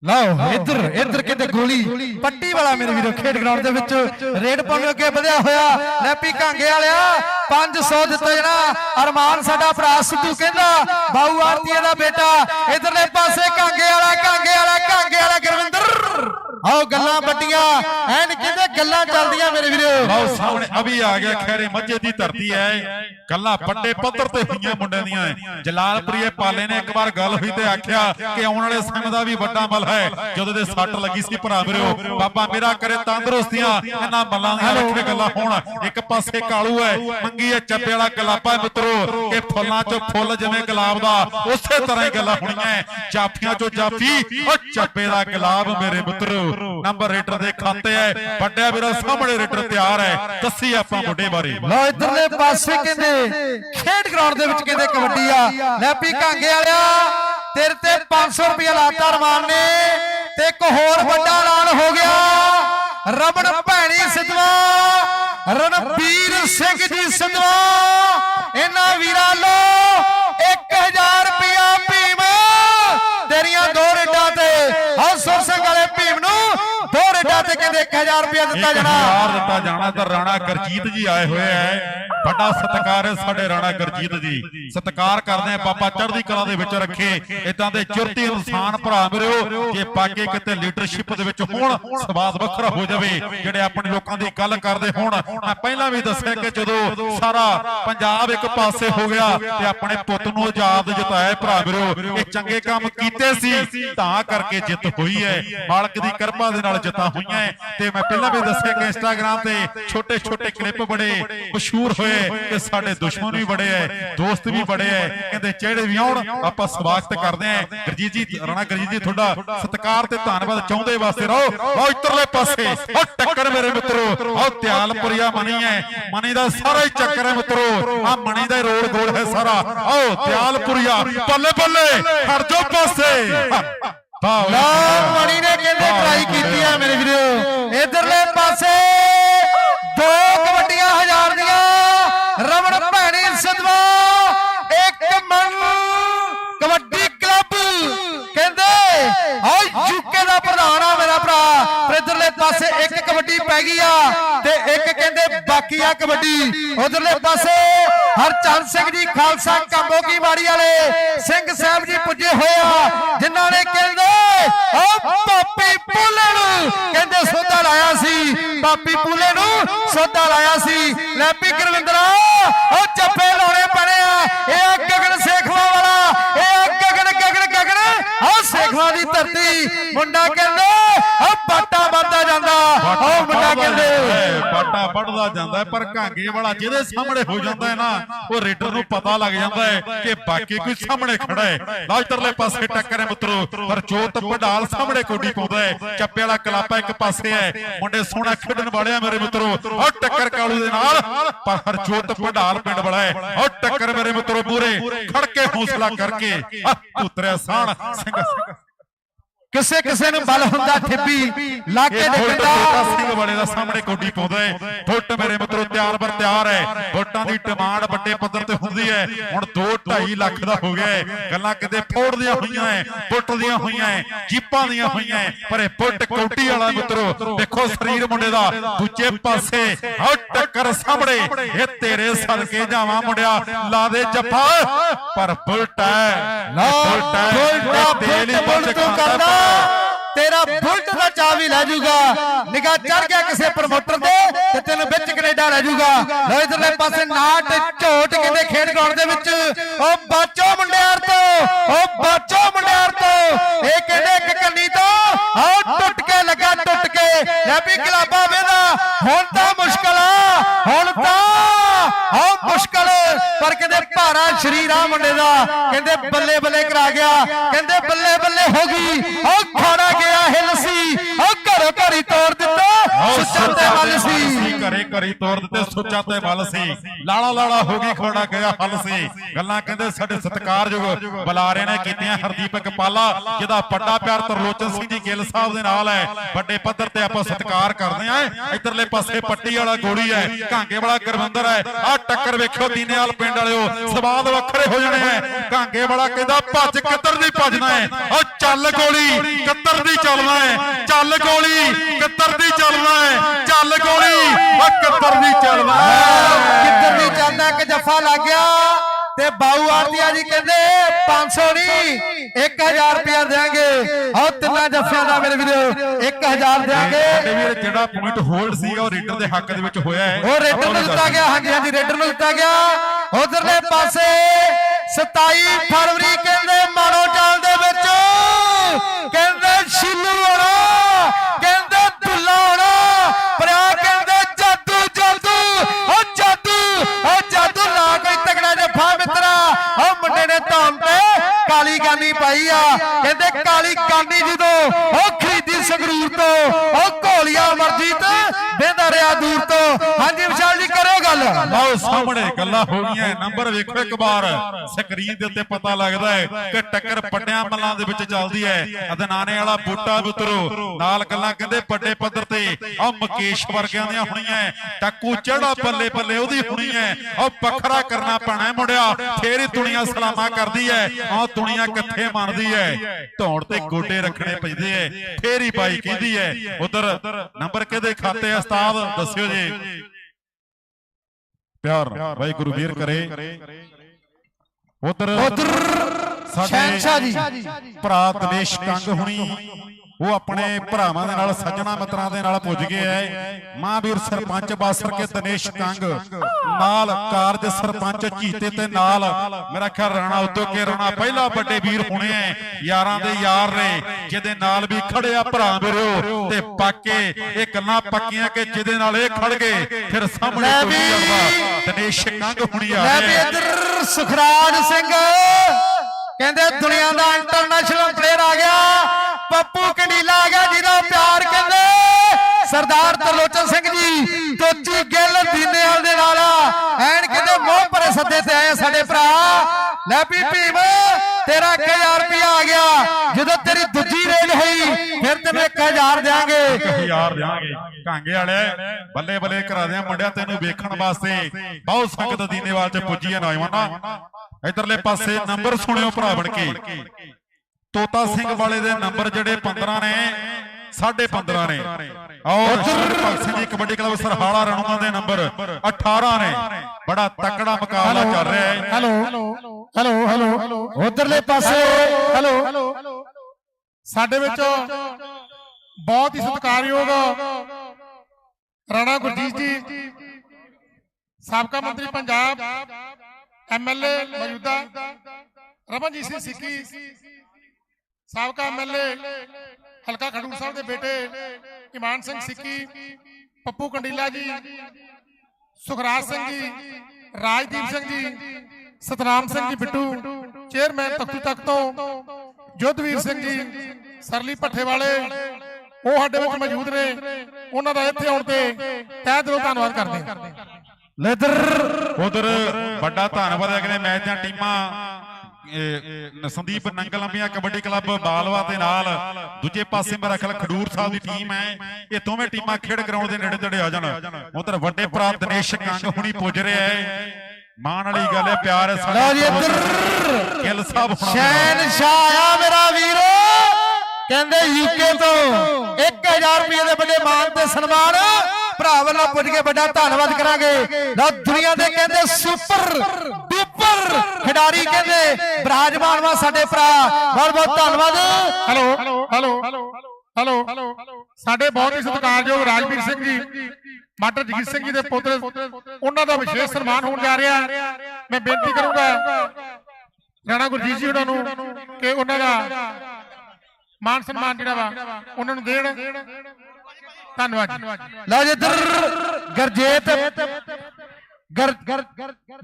ਲਓ ਇੱਧਰ ਇੱਧਰ ਕਿਤੇ ਗੋਲੀ। ਪੱਟੀ ਵਾਲਾ ਮੇਰੇ ਵੀਰੋ ਖੇਡ ਗਰਾਊਂਡ ਦੇ ਵਿੱਚ ਰੇਡ ਪਾਉਣ ਅੱਗੇ ਵਧਿਆ ਹੋਇਆ। ਲੈਪੀ ਕਾਂਗੇ ਵਾਲਿਆ 500 ਦਿੱਤਾ ਜਣਾ। ਅਰਮਾਨ ਸਾਡਾ ਭਰਾ ਸਿੱਧੂ ਕਹਿੰਦਾ ਬਾਊ ਆਰਤੀਏ ਦਾ ਬੇਟਾ। ਇਧਰਲੇ ਪਾਸੇ ਕਾਂਗੇ ਵਾਲਾ ਕਾਂਗੇ ਵਾਲਾ ਕਾਂਗੇ ਵਾਲਾ ਗੁਰਵਿੰਦਰ। ਆਓ ਗੱਲਾਂ ਵੱਡੀਆਂ। ਐਨ ਕਹਿੰਦੇ ਗੱਲਾਂ ਚੱਲਦੀਆਂ ਮੇਰੇ ਵੀਰੋ। ਲਓ ਸਾਹਮਣੇ ਅਭੀ ਆ ਗਿਆ ਖੈਰੇ ਮੱਝੇ ਦੀ ਧਰਤੀ ਹੈ। ਗੱਲਾਂ ਵੱਡੇ ਪੱਧਰ ਤੇ ਹੋਈਆਂ ਮੁੰਡਿਆਂ ਦੀਆਂ। ਹੈ। ਜਲਾਲਪੁਰੀਏ ਪਾਲੇ ਨੇ ਇੱਕ ਵਾਰ ਗੱਲ ਹੋਈ ਤੇ ਆਖਿਆ ਕਿ ਆਉਣ ਵਾਲੇ ਸਮੇਂ ਦਾ ਵੀ ਵੱਡਾ ਮਲ ਹੈ। ਜਦੋਂ ਦੇ ਸੱਟ ਲੱਗੀ ਸੀ ਭਰਾ ਮੇਰਿਓ ਬਾਬਾ ਮੇਰਾ ਕਰੇ ਤੰਦਰੁਸਤੀਆਂ ਇਹਨਾਂ ਮੱਲਾਂ ਦੀਆਂ ਰੱਖੇ ਗੱਲਾਂ ਹੋਣ। ਇੱਕ ਪਾਸੇ ਕਾਲੂ ਹੈ ਮੰਗੀ ਹੈ ਚੱਪੇ ਵਾਲਾ ਗਲਾਬਾ ਮਿੱਤਰੋ ਇਹ ਫੁੱਲਾਂ ਚੋਂ ਫੁੱਲ ਜਿਵੇਂ ਗੁਲਾਬ ਦਾ ਉਸੇ ਤਰ੍ਹਾਂ ਹੀ ਗੱਲਾਂ ਹੋਣੀਆਂ। ਜਾਫੀਆਂ ਚੋਂ ਜਾਫੀ ਉਹ ਚੱਪੇ ਦਾ ਗੁਲਾਬ ਮੇਰੇ ਮਿੱਤਰੋ। ਨੰਬਰ ਰੇਟਰ ਦੇ ਖਾਤੇ ਹੈ। ਵੱਡਿਆ ਵੀਰਾ, ਸਾਹਮਣੇ ਰੇਟਰ ਤਿਆਰ ਹੈ। ਦੱਸੀ ਆਪਾਂ ਮੁੰਡੇ ਬਾਰੇ। ਲਓ ਇਧਰਲੇ ਪਾਸੇ ਕਹਿੰਦੇ ਖੇਡ ਗਰਾਊਂਡ ਦੇ ਵਿੱਚ ਕਹਿੰਦੇ ਕਬੱਡੀ ਆ? ਲੈਪੀ ਕਾਂਗੇ ਵਾਲਿਆ, ਤੇਰੇ ਤੇ 500 ਰੁਪਏ ਲਾਤਾ ਅਰਮਾਨ ਨੇ। ਤੇ ਇੱਕ ਹੋਰ ਵੱਡਾ ਐਲਾਨ ਹੋ ਗਿਆ। ਰਮਨ ਭੈਣੀ ਸਿੱਧਵਾ, ਰਣਬੀਰ ਸਿੰਘ ਜੀ ਸਿੱਧਵਾ। ਇਹਨਾਂ ਵੀਰਾਂ ਲੋ 1000 Alex ਰੇਡਾਂ ਤੇ ਕਹਿੰਦੇ 1000 ਰੁਪਿਆ ਦਿੱਤਾ ਜਾਣਾ। ਯਾਰ ਦਿੱਤਾ ਜਾਣਾ ਤਾਂ ਰਾਣਾ ਗਰਜੀਤ ਜੀ ਆਏ ਹੋਏ ਐ। ਵੱਡਾ ਸਤਿਕਾਰ ਹੈ ਸਾਡੇ ਰਾਣਾ ਗੁਰਜੀਤ ਜੀ। ਸਤਿਕਾਰ ਕਰਦੇ ਆ ਬਾਬਾ ਚੜ੍ਹਦੀ ਕਲਾ ਦੇ ਵਿੱਚ ਰੱਖੇ। ਇਦਾਂ ਦੇ ਚੁਰਤੀ ਇਨਸਾਨ ਭਰਾ ਮੇਰਿਓ ਜੇ ਪਾਗੇ ਕਿਤੇ ਲੀਡਰਸ਼ਿਪ ਦੇ ਵਿੱਚ ਹੋਣ ਸਵਾਦ ਵੱਖਰਾ ਹੋ ਜਾਵੇ। ਜਿਹੜੇ ਆਪਣੇ ਲੋਕਾਂ ਦੀ ਗੱਲ ਕਰਦੇ ਹੋਣ ਮੈਂ ਪਹਿਲਾਂ ਵੀ ਦੱਸਿਆ ਕਿ ਜਦੋਂ ਸਾਰਾ ਪੰਜਾਬ ਇੱਕ ਪਾਸੇ ਹੋ ਗਿਆ ਤੇ ਆਪਣੇ ਪੁੱਤ ਨੂੰ ਆਜ਼ਾਦ ਜਿਤਾਇਆ ਭਰਾ ਮੇਰਿਓ ਇਹ ਚੰਗੇ ਕੰਮ ਕੀਤੇ ਸੀ ਤਾਂ ਕਰਕੇ ਜਿੱਤ ਹੋਈ ਹੈ ਮਾਲਕ ਦੀ ਕਿਰਪਾ ਦੇ ਨਾਲ ਜਿੱਤਾਂ ਹੋਈਆਂ। ਹੈ। ਤੇ ਮੈਂ ਪਹਿਲਾਂ ਵੀ ਦੱਸਿਆ ਕਿ ਇੰਸਟਾਗ੍ਰam ਤੇ ਛੋਟੇ ਛੋਟੇ ਕਲਿੱਪ ਬੜੇ ਮਸ਼ਹੂਰ ਹੋਏ ਕਿ ਸਾਡੇ ਦੁਸ਼ਮਣ ਵੀ ਬੜੇ ਐ, ਦੋਸਤ ਵੀ ਬੜੇ ਐ। ਕਹਿੰਦੇ ਜਿਹੜੇ ਵੀ ਆਉਣ, ਆਪਾਂ ਸਵਾਗਤ ਕਰਦੇ ਆਂ ਗੁਰਜੀਤ ਜੀ, ਰਾਣਾ ਗੁਰਜੀਤ ਜੀ, ਤੁਹਾਡਾ ਸਤਿਕਾਰ ਤੇ ਧੰਨਵਾਦ ਚਾਹੁੰਦੇ ਵਾਸਤੇ ਰਹੋ। ਆਓ ਇਧਰਲੇ ਪਾਸੇ। ਉਹ ਟੱਕਰ ਮੇਰੇ ਮਿੱਤਰੋ ਆਓ ਤਿਆਲਪੁਰੀਆ ਮਣੀ ਹੈ ਮਣੀ ਦਾ ਸਾਰਾ ਹੀ ਚੱਕਰ ਹੈ ਮਿੱਤਰੋ। ਆ ਮਣੀ ਦਾ ਹੀ ਰੋਲ ਗੋਲ ਹੈ ਸਾਰਾ। ਆਓ ਤਿਆਲਪੁਰੀਆ ਬੱਲੇ ਬੱਲੇ, ਹਟ ਜਾਓ ਪਾਸੇ। ਮਣੀ ਨੇ ਕਹਿੰਦੇ ਟਰਾਈ ਕੀਤੀ ਆ ਮੇਰੇ ਵੀਰੋ? ਇਧਰਲੇ ਪਾਸੇ ਦੋ ਕਬੱਡੀਆਂ ਹਜ਼ਾਰ ਦੀਆਂ। ਰਮਣ ਭੈਣੀ ਸਦਵਾ ਇੱਕ ਮਨ ਕਬੱਡੀ ਕਲੱਬ ਕਹਿੰਦੇ ਆ ਯੂਕੇ ਦਾ ਪ੍ਰਧਾਨ ਆ ਮੇਰਾ ਭਰਾ। ਪਰ ਇਧਰਲੇ ਪਾਸੇ ਇੱਕ ਕਬੱਡੀ ਪੈ ਗਈ ਆ ਤੇ ਇੱਕ ਕਹਿੰਦੇ ਬਾਕੀ ਆ ਕਬੱਡੀ। ਉਧਰਲੇ ਪਾਸੇ ਹਰਚੰਦ ਸਿੰਘ ਜੀ ਖਾਲਸਾ ਕੰਬੋ ਕੀ ਬਾੜੀ ਵਾਲੇ। ਸਿੰਘ ਸਾਹਿਬ ਜੀ ਪੁੱਜੇ ਹੋਏ ਆ ਜਿਨ੍ਹਾਂ ਨੇ ਕਹਿੰਦੇ ਆ ਪਾਪੀ ਪੂਲੇ ਨੂੰ। ਕਹਿੰਦੇ ਸੋਧਾ ਲਾਇਆ ਸੀ। ਪਾਪੀ ਪੂਲੇ ਨੂੰ ਸੋਧਾ ਲਾਇਆ ਸੀ। ਲੈ ਵੀ ਗੁਰਵਿੰਦਰਾ ਉਹ ਚੱਪੇ ਲਾਉਣੇ ਪੈਣੇ ਆ। ਇਹ ਆ ਗਗਨ ਸੇਖਵਾ ਵਾਲਾ। ਇਹ ਆ ਗਗਨ ਗਗਨ ਗਗਨ। ਆ ਸੇਖਵਾ ਦੀ ਧਰਤੀ। ਮੁੰਡਾ ਕਹਿੰਦੇ ਆ ਉਹ ਬਾਟਾ ਵੱਢਦਾ ਜਾਂਦਾ ਪਰ ਘਾਂਗੇ ਵਾਲਾ ਜਿਹਦੇ ਸਾਹਮਣੇ ਹੋ ਜਾਂਦਾ ਹੈ ਨਾ, ਉਹ ਰੇਡਰ ਨੂੰ ਪਤਾ ਲੱਗ ਜਾਂਦਾ ਹੈ ਕਿ ਬਾਕੀ ਕੋਈ ਸਾਹਮਣੇ ਖੜਾ ਹੈ। ਲਾਜਤਰਲੇ ਪਾਸੇ ਟੱਕਰ ਹੈ ਮਿੱਤਰੋ, ਪਰ ਜੋਤ ਪੜਾਲ ਸਾਹਮਣੇ ਕੋਡੀ ਪਾਉਂਦਾ ਹੈ। ਚੱਪੇ ਵਾਲਾ ਕਲਾਪਾ ਇੱਕ ਪਾਸੇ ਹੈ। ਮੁੰਡੇ ਸੋਹਣਾ ਖੇਡਣ ਵਾਲੇ ਮੇਰੇ ਮਿੱਤਰੋ ਉਹ ਟੱਕਰ ਕਾਲੂ ਦੇ ਨਾਲ, ਪਰ ਹਰਜੋਤ ਪੜਾਲ ਪਿੰਡ ਵਾਲਾ ਹੈ। ਉਹ ਟੱਕਰ ਮੇਰੇ ਮਿੱਤਰੋ ਪੂਰੇ ਖੜ ਕੇ ਹੌਸਲਾ ਕਰਕੇ ਉਤਰਿਆ ਸਾਣ, ਸਿੰਘ ਕਿਸੇ ਕਿਸੇ ਨੂੰ ਬਲ ਹੁੰਦਾ ਠਿੱਬੀ ਲਾ ਕੇ ਇਹ ਫੁੱਟ ਦੇਖਦਾ ਛੋਟਾ ਸਿੰਘ ਬੜੇ ਦਾ ਸਾਹਮਣੇ ਕੋਡੀ ਪਾਉਂਦਾ ਹੈ ਫੁੱਟ ਮੇਰੇ ਮਿੱਤਰੋ ਤਿਆਰ ਬਰ ਤਿਆਰ ਹੈ ਵੋਟਾਂ ਦੀ ਡਿਮਾਂਡ ਵੱਡੇ ਪੱਧਰ ਤੇ ਹੁੰਦੀ ਹੈ ਹੁਣ 2 2.5 ਲੱਖ ਦਾ ਹੋ ਗਿਆ ਗੱਲਾਂ ਕਿਤੇ ਫੋੜਦੀਆਂ ਹੋਈਆਂ ਹੈ ਪੁੱਟ ਦੀਆਂ ਹੋਈਆਂ ਹੈ ਜੀਪਾਂ ਦੀਆਂ ਹੋਈਆਂ ਹੈ ਪਰ ਇਹ ਪੁੱਟ ਕੌਡੀ ਵਾਲਾ ਮਿੱਤਰੋ ਦੇਖੋ ਸਰੀਰ ਮੁੰਡੇ ਦਾ। ਦੂਜੇ ਪਾਸੇ ਆਹ ਟੱਕਰ ਸਾਹਮਣੇ। ਇਹ ਤੇਰੇ ਸਦਕੇ ਜਾਵਾਂ ਮੁੰਡਿਆ। ਲਾ ਦੇ ਜੱਫਾ। ਪਰ ਬੁਲਟ ਹੈ। ਨਾ ਬੁਲਟ ਹੈ। ਬੁਲਟਾ ਇਹ ਤੇਲ ਹੀ ਬੁਲਟ ਪੁੱਟ ਬੁਲਟ ਤੂੰ ਖਾਂਦਾ ਕਰਦਾ ਤੇਰਾ ਬੁਲਟ ਦਾ ਚਾਹ ਵੀ ਲੈ ਜਾਊਗਾ ਨਿਗਾਹ ਚੜ ਗਿਆ ਕਿਸੇ ਪ੍ਰਮੋਟਰ ਦੇ ਤੇ ਤੈਨੂੰ ਵਿੱਚ ਕੈਨੇਡਾ ਲੈ ਜਾਊਗਾ ਲੋ ਇਧਰਲੇ ਪਾਸੇ ਨਾਟ ਝੋਟ ਕਹਿੰਦੇ ਖੇਡ ਗਰਾਊਂਡ ਦੇ ਵਿੱਚ। ਉਹ ਬਾਚੋ ਮੁੰਡਿਆਰ ਤੋਂ ਉਹ ਬਾਚੋ ਮੁੰਡਿਆਰ ਤੋਂ ਇਹ ਕਹਿੰਦੇ ਇੱਕ ਕੰਨੀ ਤੋਂ? ਆਹ ਟੁੱਟ ਕੇ ਲੱਗਾ ਲੈ ਵੀ ਗਲਾਬਾ ਵੇਦਾ ਹੁਣ ਤਾਂ ਮੁਸ਼ਕਲ ਆ। ਹੁਣ ਤਾਂ ਆਹ ਮੁਸ਼ਕਲ। ਪਰ ਕਹਿੰਦੇ ਭਾਰਾ ਸ਼ਰੀਰ ਆ ਮੁੰਡੇ ਦਾ। ਕਹਿੰਦੇ ਬੱਲੇ ਬੱਲੇ ਕਰਾ ਗਿਆ। ਕਹਿੰਦੇ ਬੱਲੇ ਬੱਲੇ ਹੋ ਗਈ। ਉਹ ਖਾਣਾ ਗਿਆ ਹਿੱਲ ਸੀ। ਉਹ ਘਰੋਂ ਘਰੀ ਤੋੜ ਦਿੱਤਾ। ਸੁੱਚਾ ਤੇ ਵੱਲ ਸੀ। ਘਰੇ ਘਰੀ ਤੋੜ ਦਿੱਤੇ ਸੁੱਚਾ ਤੇ ਵੱਲ ਸੀ। ਲਾਲਾ ਲਾਲਾ ਹੋ ਗਈ ਖੋੜਾ ਗਿਆ ਹੱਲ ਸੀ। ਗੱਲਾਂ ਕਹਿੰਦੇ ਸਾਡੇ ਸਤਿਕਾਰਯੋਗ ਬੁਲਾਰੇ ਨੇ ਕੀਤੀਆਂ ਹਰਦੀਪ ਕਪਾਲਾ ਜਿਹਦਾ ਵੱਡਾ ਪਿਆਰ ਤਰਲੋਚਨ ਸਿੰਘ ਜੀ ਗਿੱਲ ਸਾਹਿਬ ਦੇ ਨਾਲ ਹੈ। ਵੱਡੇ ਪੱਧਰ ਤੇ ਆਪਾਂ ਸਤਿਕਾਰ ਕਰਦੇ ਆਂ ਇਧਰਲੇ ਪਾਸੇ ਪੱਟੀ ਵਾਲਾ ਗੋੜੀ ਹੈ ਘਾਂਗੇ ਵਾਲਾ ਗੁਰਵਿੰਦਰ ਹੈ। ਆਹ ਟੱਕਰ ਵੇਖਿਓ ਦੀਨੇਵਾਲ ਪਿੰਡ ਵਾਲਿਓ ਸਵਾਦ ਵੱਖਰੇ ਹੋ ਜਾਣੇ ਐ ਘਾਂਗੇ ਵਾਲਾ ਕਹਿੰਦਾ ਭੱਜ ਕਿੱਧਰ ਦੀ ਭੱਜਣਾ ਹੈ? ਉਹ ਚੱਲ ਗੋਲੀ ਕਿੱਧਰ ਦੀ ਚੱਲਣਾ ਹੈ? ਚੱਲ ਗੋਲੀ ਕਿੱਧਰ ਦੀ ਚੱਲਣਾ ਹੈ ਚੱਲ ਗੋਲੀ। ਉਹ ਕਿੱਧਰ ਦੀ ਚੱਲਣਾ ਹੈ ਕਿੱਧਰ ਦੀ ਚੱਲਦਾ ਇੱਕ ਜੱਫਾ ਲੱਗ ਗਿਆ। ਤੇ ਬਾਊ ਆਰਤੀਆ ਜੀ ਕਹਿੰਦੇ 500 ਨਹੀਂ 1000 ਰੁਪਇਆ ਦੇਾਂਗੇ ਆਹ ਤਿੰਨਾਂ ਜੱਫਿਆਂ ਦਾ ਮੇਰੇ ਵੀਰੋ 1000 ਦੇਾਂਗੇ ਸਾਡੇ ਵੀਰ ਜਿਹੜਾ ਪੁਆਇੰਟ ਹੋਲਡ ਸੀਗਾ ਉਹ ਰੇਡਰ ਦੇ ਹੱਕ ਦੇ ਵਿੱਚ ਹੋਇਆ ਹੈ ਉਹ ਰੇਡਰ ਨੂੰ ਦਿੱਤਾ ਗਿਆ। ਹਾਂਜੀ ਹਾਂਜੀ ਰੇਡਰ ਨੂੰ ਦਿੱਤਾ ਗਿਆ। ਉਧਰਲੇ ਪਾਸੇ 27 ਫਰਵਰੀ ਕਹਿੰਦੇ ਮਾਣੋ ਚਾਲ ਦੇ ਵਿੱਚ। ਕਹਿੰਦੇ ਸ਼ਿਲੂ ਹੋਣਾ ਕਾਲੀ ਪਾਈ ਆ। ਕਹਿੰਦੇ ਕਾਲੀ ਗਾਨੀ ਜਦੋਂ ਉਹ ਖਰੀਦੀ ਸੰਗਰੂਰ ਤੋਂ, ਉਹ ਘੋਲੀਆ ਮਰਜ਼ੀ ਤੇ ਰਿਆ ਦੂਰ ਤੋਂ ਹਾਂਜੀ ਵਿਸ਼ਾਲ ਜੀ ਕਰੋ ਗੱਲ ਲਓ ਸਾਹਮਣੇ ਗੱਲਾਂ ਹੋ ਗਈਆਂ ਨੰਬਰ ਵੇਖੋ ਇੱਕ ਵਾਰ। ਸਕਰੀਨ ਦੇ ਉੱਤੇ ਪਤਾ ਲੱਗਦਾ ਹੈ ਕਿ ਟੱਕਰ ਪੱਟਿਆਂ ਮੱਲਾਂ ਦੇ ਵਿੱਚ ਚੱਲਦੀ ਹੈ। ਅਦਨਾਨੇ ਵਾਲਾ ਬੂਟਾ ਮਿੱਤਰੋ ਨਾਲ ਗੱਲਾਂ ਕਹਿੰਦੇ ਵੱਡੇ ਪੱਧਰ ਤੇ। ਆ ਮੁਕੇਸ਼ ਵਰਗਿਆਂ ਦੀਆਂ ਹੋਣੀਆਂ ਟੱਕੂ ਚੜਾ ਪੱਲੇ ਪੱਲੇ ਉਹਦੀ ਹੋਣੀ ਹੈ। ਉਹ ਵੱਖਰਾ ਕਰਨਾ ਪੈਣਾ ਹੈ ਮੁੰਡਿਆ। ਫੇਰ ਹੀ ਦੁਨੀਆ ਸਲਾਮਾ ਕਰਦੀ ਹੈ। ਆ ਦੁਨੀਆ ਕਿੱਥੇ ਮੰਨਦੀ ਹੈ? ਧੌਣ ਤੇ ਗੋਡੇ ਰੱਖਣੇ ਪੈਂਦੇ ਐ ਫੇਰ ਹੀ ਬਾਈ ਕਹਿੰਦੀ ਹੈ। ਉਧਰ ਨੰਬਰ ਕਿਹਦੇ ਖਾਤੇ ਆ? ਉਸਤਾਦ ਦੱਸਿਓ ਜੀ। ਪਿਆਰ ਵਾਹਿਗੁਰੂ ਵੀਰ ਕਰੇ। ਉਧਰ ਸਾਡੇ ਸ਼ਹਿਨਸ਼ਾਹ ਜੀ। ਭਰਾ ਕੰਗ ਹੁਣੀ। ਉਹ ਆਪਣੇ ਭਰਾਵਾਂ ਦੇ ਨਾਲ ਸੱਜਣਾ ਮਿੱਤਰਾਂ ਦੇ ਨਾਲ ਪੁੱਜ ਗਏ ਐ। ਮਹਾਂਵੀਰ ਸਰਪੰਚ ਬਾਸਰ ਕੇ ਦਿਨੇਸ਼ ਕੰਗ ਨਾਲ ਕਾਰਜ ਸਰਪੰਚ ਚੀਤੇ ਤੇ ਨਾਲ ਮੇਰਾ ਖਿਆਲ ਰਾਣਾ ਉਦੋਂ ਕੇ ਰਾਣਾ ਪਹਿਲਾ ਵੱਡੇ ਵੀਰ ਹੋਣੇ ਐ ਯਾਰਾਂ ਦੇ ਯਾਰ ਨੇ ਜਿਹਦੇ ਨਾਲ ਵੀ ਖੜਿਆ ਭਰਾ ਮੇਰਿਓ ਤੇ ਪਾਕੇ ਇਹ ਗੱਲਾਂ ਪੱਕੀਆਂ ਕਿ ਜਿਹਦੇ ਨਾਲ ਇਹ ਖੜ ਗਏ ਫਿਰ ਸਾਹਮਣੇ ਲੈ ਦਿਨੇਸ਼ ਕੰਗ ਹੁਣੀ ਆ ਲੈ ਰਹੇ ਐ। ਇੱਧਰ ਸੁਖਰਾਜ ਸਿੰਘ ਕਹਿੰਦੇ ਦੁਨੀਆ ਦਾ ਇੰਟਰਨੈਸ਼ਨਲ ਪਲੇਅਰ ਆ ਗਿਆ। ਪੱਪੂ ਕੰਡੀਲਾ ਆ ਜਿਹਦਾ ਪਿਆਰ ਕਹਿੰਦੇ। ਸਰਦਾਰ ਤਰਲੋਚਨ ਸਿੰਘ ਜੀ ਤੋਚੀ ਗਿੱਲ ਦੀਨੇਵਾਲ ਦੇ ਨਾਲ। ਐਨ ਕਹਿੰਦੇ ਮੋਹ ਭਰੇ ਸੱਦੇ ਤੇ ਆਏ ਸਾਡੇ ਭਰਾ। ਲੈ ਵੀ ਭੀਮ, ਤੇਰਾ 1000 ਰੁਪਇਆ ਆ ਗਿਆ। ਜਦੋਂ ਤੇਰੀ ਦੂਜੀ ਰੇਲ ਹੋਈ, ਫਿਰ ਤੈਨੂੰ 1000 ਦੇਾਂਗੇ ਹਜ਼ਾਰ ਦਿਆਂਗੇ। ਕਾਂਗੇ ਵਾਲੇ, ਬੱਲੇ ਬੱਲੇ ਕਰਾ ਦਿਆਂ ਮੁੰਡਿਆ ਤੈਨੂੰ ਵੇਖਣ ਵਾਸਤੇ। ਬਹੁਤ ਸੰਗਤ ਦੀਨੇਵਾਲ ਚ ਪੁੱਜੀ ਹੈ ਨੌਜਵਾਨਾਂ। ਇਧਰਲੇ ਪਾਸੇ ਨੰਬਰ ਸੁਣਿਓ ਭਰਾ ਬਣ ਕੇ। ਤੋਤਾ ਸਿੰਘ ਵਾਲੇ ਦੇ ਨੰਬਰ ਜਿਹੜੇ 15 ਨੇ 15.5 ਨੇ। ਔਰ ਭਗਤ ਸਿੰਘ ਜੀ ਕਬੱਡੀ ਕਲੱਬ ਸਰਹਾਲਾ ਰਣੂਆ ਦੇ ਨੰਬਰ 18 ਨੇ। ਬੜਾ ਤਕੜਾ ਮੁਕਾਬਲਾ ਚੱਲ ਰਿਹਾ ਹੈ। ਹੈਲੋ। Hello hello. ਉਧਰਲੇ ਪਾਸੇ। ਹੈਲੋ। ਸਾਡੇ ਵਿੱਚ ਬਹੁਤ ਹੀ ਸਤਿਕਾਰਯੋਗ ਰਾਣਾ ਗੁਰਜੀਤ ਜੀ ਸਾਬਕਾ ਮੰਤਰੀ ਪੰਜਾਬ ਐਮਐਲਏ ਮੌਜੂਦਾ ਰਮਨਜੀਤ ਸਿੰਘ ਸਿੱਕੀ ਸਾਬਕਾ ਐਮਐਲਏ ਹਲਕਾ ਖਡੂਰ ਸਾਹਿਬ ਦੇ ਬੇਟੇ ਇਮਾਨ ਸਿੰਘ ਸਿੱਕੀ ਪੱਪੂ ਕੰਡੀਲਾ ਜੀ ਸੁਖਰਾਜ ਸਿੰਘ ਜੀ ਰਾਜਦੀਪ ਸਿੰਘ ਜੀ ਸਤਨਾਮ ਸਿੰਘ ਜੀ ਬਿੱਟੂ ਚੇਅਰਮੈਨ ਤਖਤੀ ਤਖਤ ਤੋਂ ਜੋਧਵੀਰ ਸਿੰਘ ਜੀ ਸਰਲੀ ਭੱਠੇ ਵਾਲੇ ਉਹ ਸਾਡੇ ਵਿੱਚ ਮੌਜੂਦ ਨੇ ਉਹਨਾਂ ਦਾ ਇੱਥੇ ਆਉਣ ਤੇ ਤਹਿ ਦਿਲੋਂ ਧੰਨਵਾਦ ਕਰਦੇ ਹਾਂ। ਲੈਦਰ ਉਧਰ ਵੱਡਾ ਧੰਨਵਾਦ ਅਗਲੇ ਮੈਚ ਦੀਆਂ ਟੀਮਾਂ ਸੰਦੀਪ ਨੰਗਲ ਅੰਬੀਆਂ ਕਬੱਡੀ ਕਲੱਬ ਬਾਲਵਾ ਦੇ ਨਾਲ ਦੂਜੇ ਪਾਸੇ ਮੇਰਾ ਖਿਆਲ ਖਡੂਰ ਸਾਹਿਬ ਦੀ ਟੀਮ ਹੈ। ਇਹ ਦੋਵੇਂ ਟੀਮਾਂ ਖੇਡ ਗਰਾਊਂਡ ਦੇ ਨੇੜੇ ਤੇੜੇ ਆ ਜਾਣ। ਉਧਰ ਵੱਡੇ ਭਰਾ ਦਿਨੇਸ਼ ਕੰਗ ਹੁਣੀ ਪੁੱਜ ਰਿਹਾ ਹੈ। ਮਾਣ ਵਾਲੀ ਗੱਲ ਹੈ ਪਿਆਰ ਹੈ ਲਓ ਜੀ ਸਾਡੇ ਇੱਧਰ ਗਿੱਲ ਸਾਹਿਬ ਨਾਲ। ਸ਼ਹਿਨਸ਼ਾਹ ਆ ਮੇਰਾ ਵੀਰ। ਕਹਿੰਦੇ ਯੂਕੇ ਤੋਂ। 1000 ਰੁਪਏ ਦੇ ਵੱਡੇ ਮਾਨ ਤੇ ਸਨਮਾਨ। ਭਰਾ ਵੱਲੋਂ ਪੁੱਜ ਕੇ ਵੱਡਾ ਧੰਨਵਾਦ ਕਰਾਂਗੇ। ਲਓ ਦੁਨੀਆ ਦੇ ਕਹਿੰਦੇ ਸੁਪਰ ਡੁਪਰ ਖਿਡਾਰੀ ਕਹਿੰਦੇ ਬਰਾਜਮਾਨ ਵਾ ਸਾਡੇ ਭਰਾ। ਬਹੁਤ ਬਹੁਤ ਧੰਨਵਾਦ। ਹੈਲੋ ਹੈਲੋ ਹੈਲੋ ਸਾਡੇ ਬਹੁਤ ਹੀ ਸਤਿਕਾਰਯੋਗ ਰਾਜਵੀਰ ਸਿੰਘ ਜੀ ਮਾਸਟਰ ਜਗੀਰ ਸਿੰਘ ਜੀ ਦੇ ਪੁੱਤਰ। ਉਹਨਾਂ ਦਾ ਵਿਸ਼ੇਸ਼ ਸਨਮਾਨ ਹੋਣ ਜਾ ਰਿਹਾ। ਮੈਂ ਬੇਨਤੀ ਕਰੂੰਗਾ ਰਾਣਾ ਗੁਰਜੀਤ ਜੀ ਉਹਨਾਂ ਨੂੰ। ਕਿ ਉਹਨਾਂ ਦਾ ਮਾਨ ਸਨਮਾਨ ਜਿਹੜਾ ਵਾ ਉਹਨਾਂ ਨੂੰ ਦੇਣ। ਧੰਨਵਾਦ ਲਓ ਜੀ ਇੱਧਰ ਗਰਜੇਤ ਗਰ ਗਰ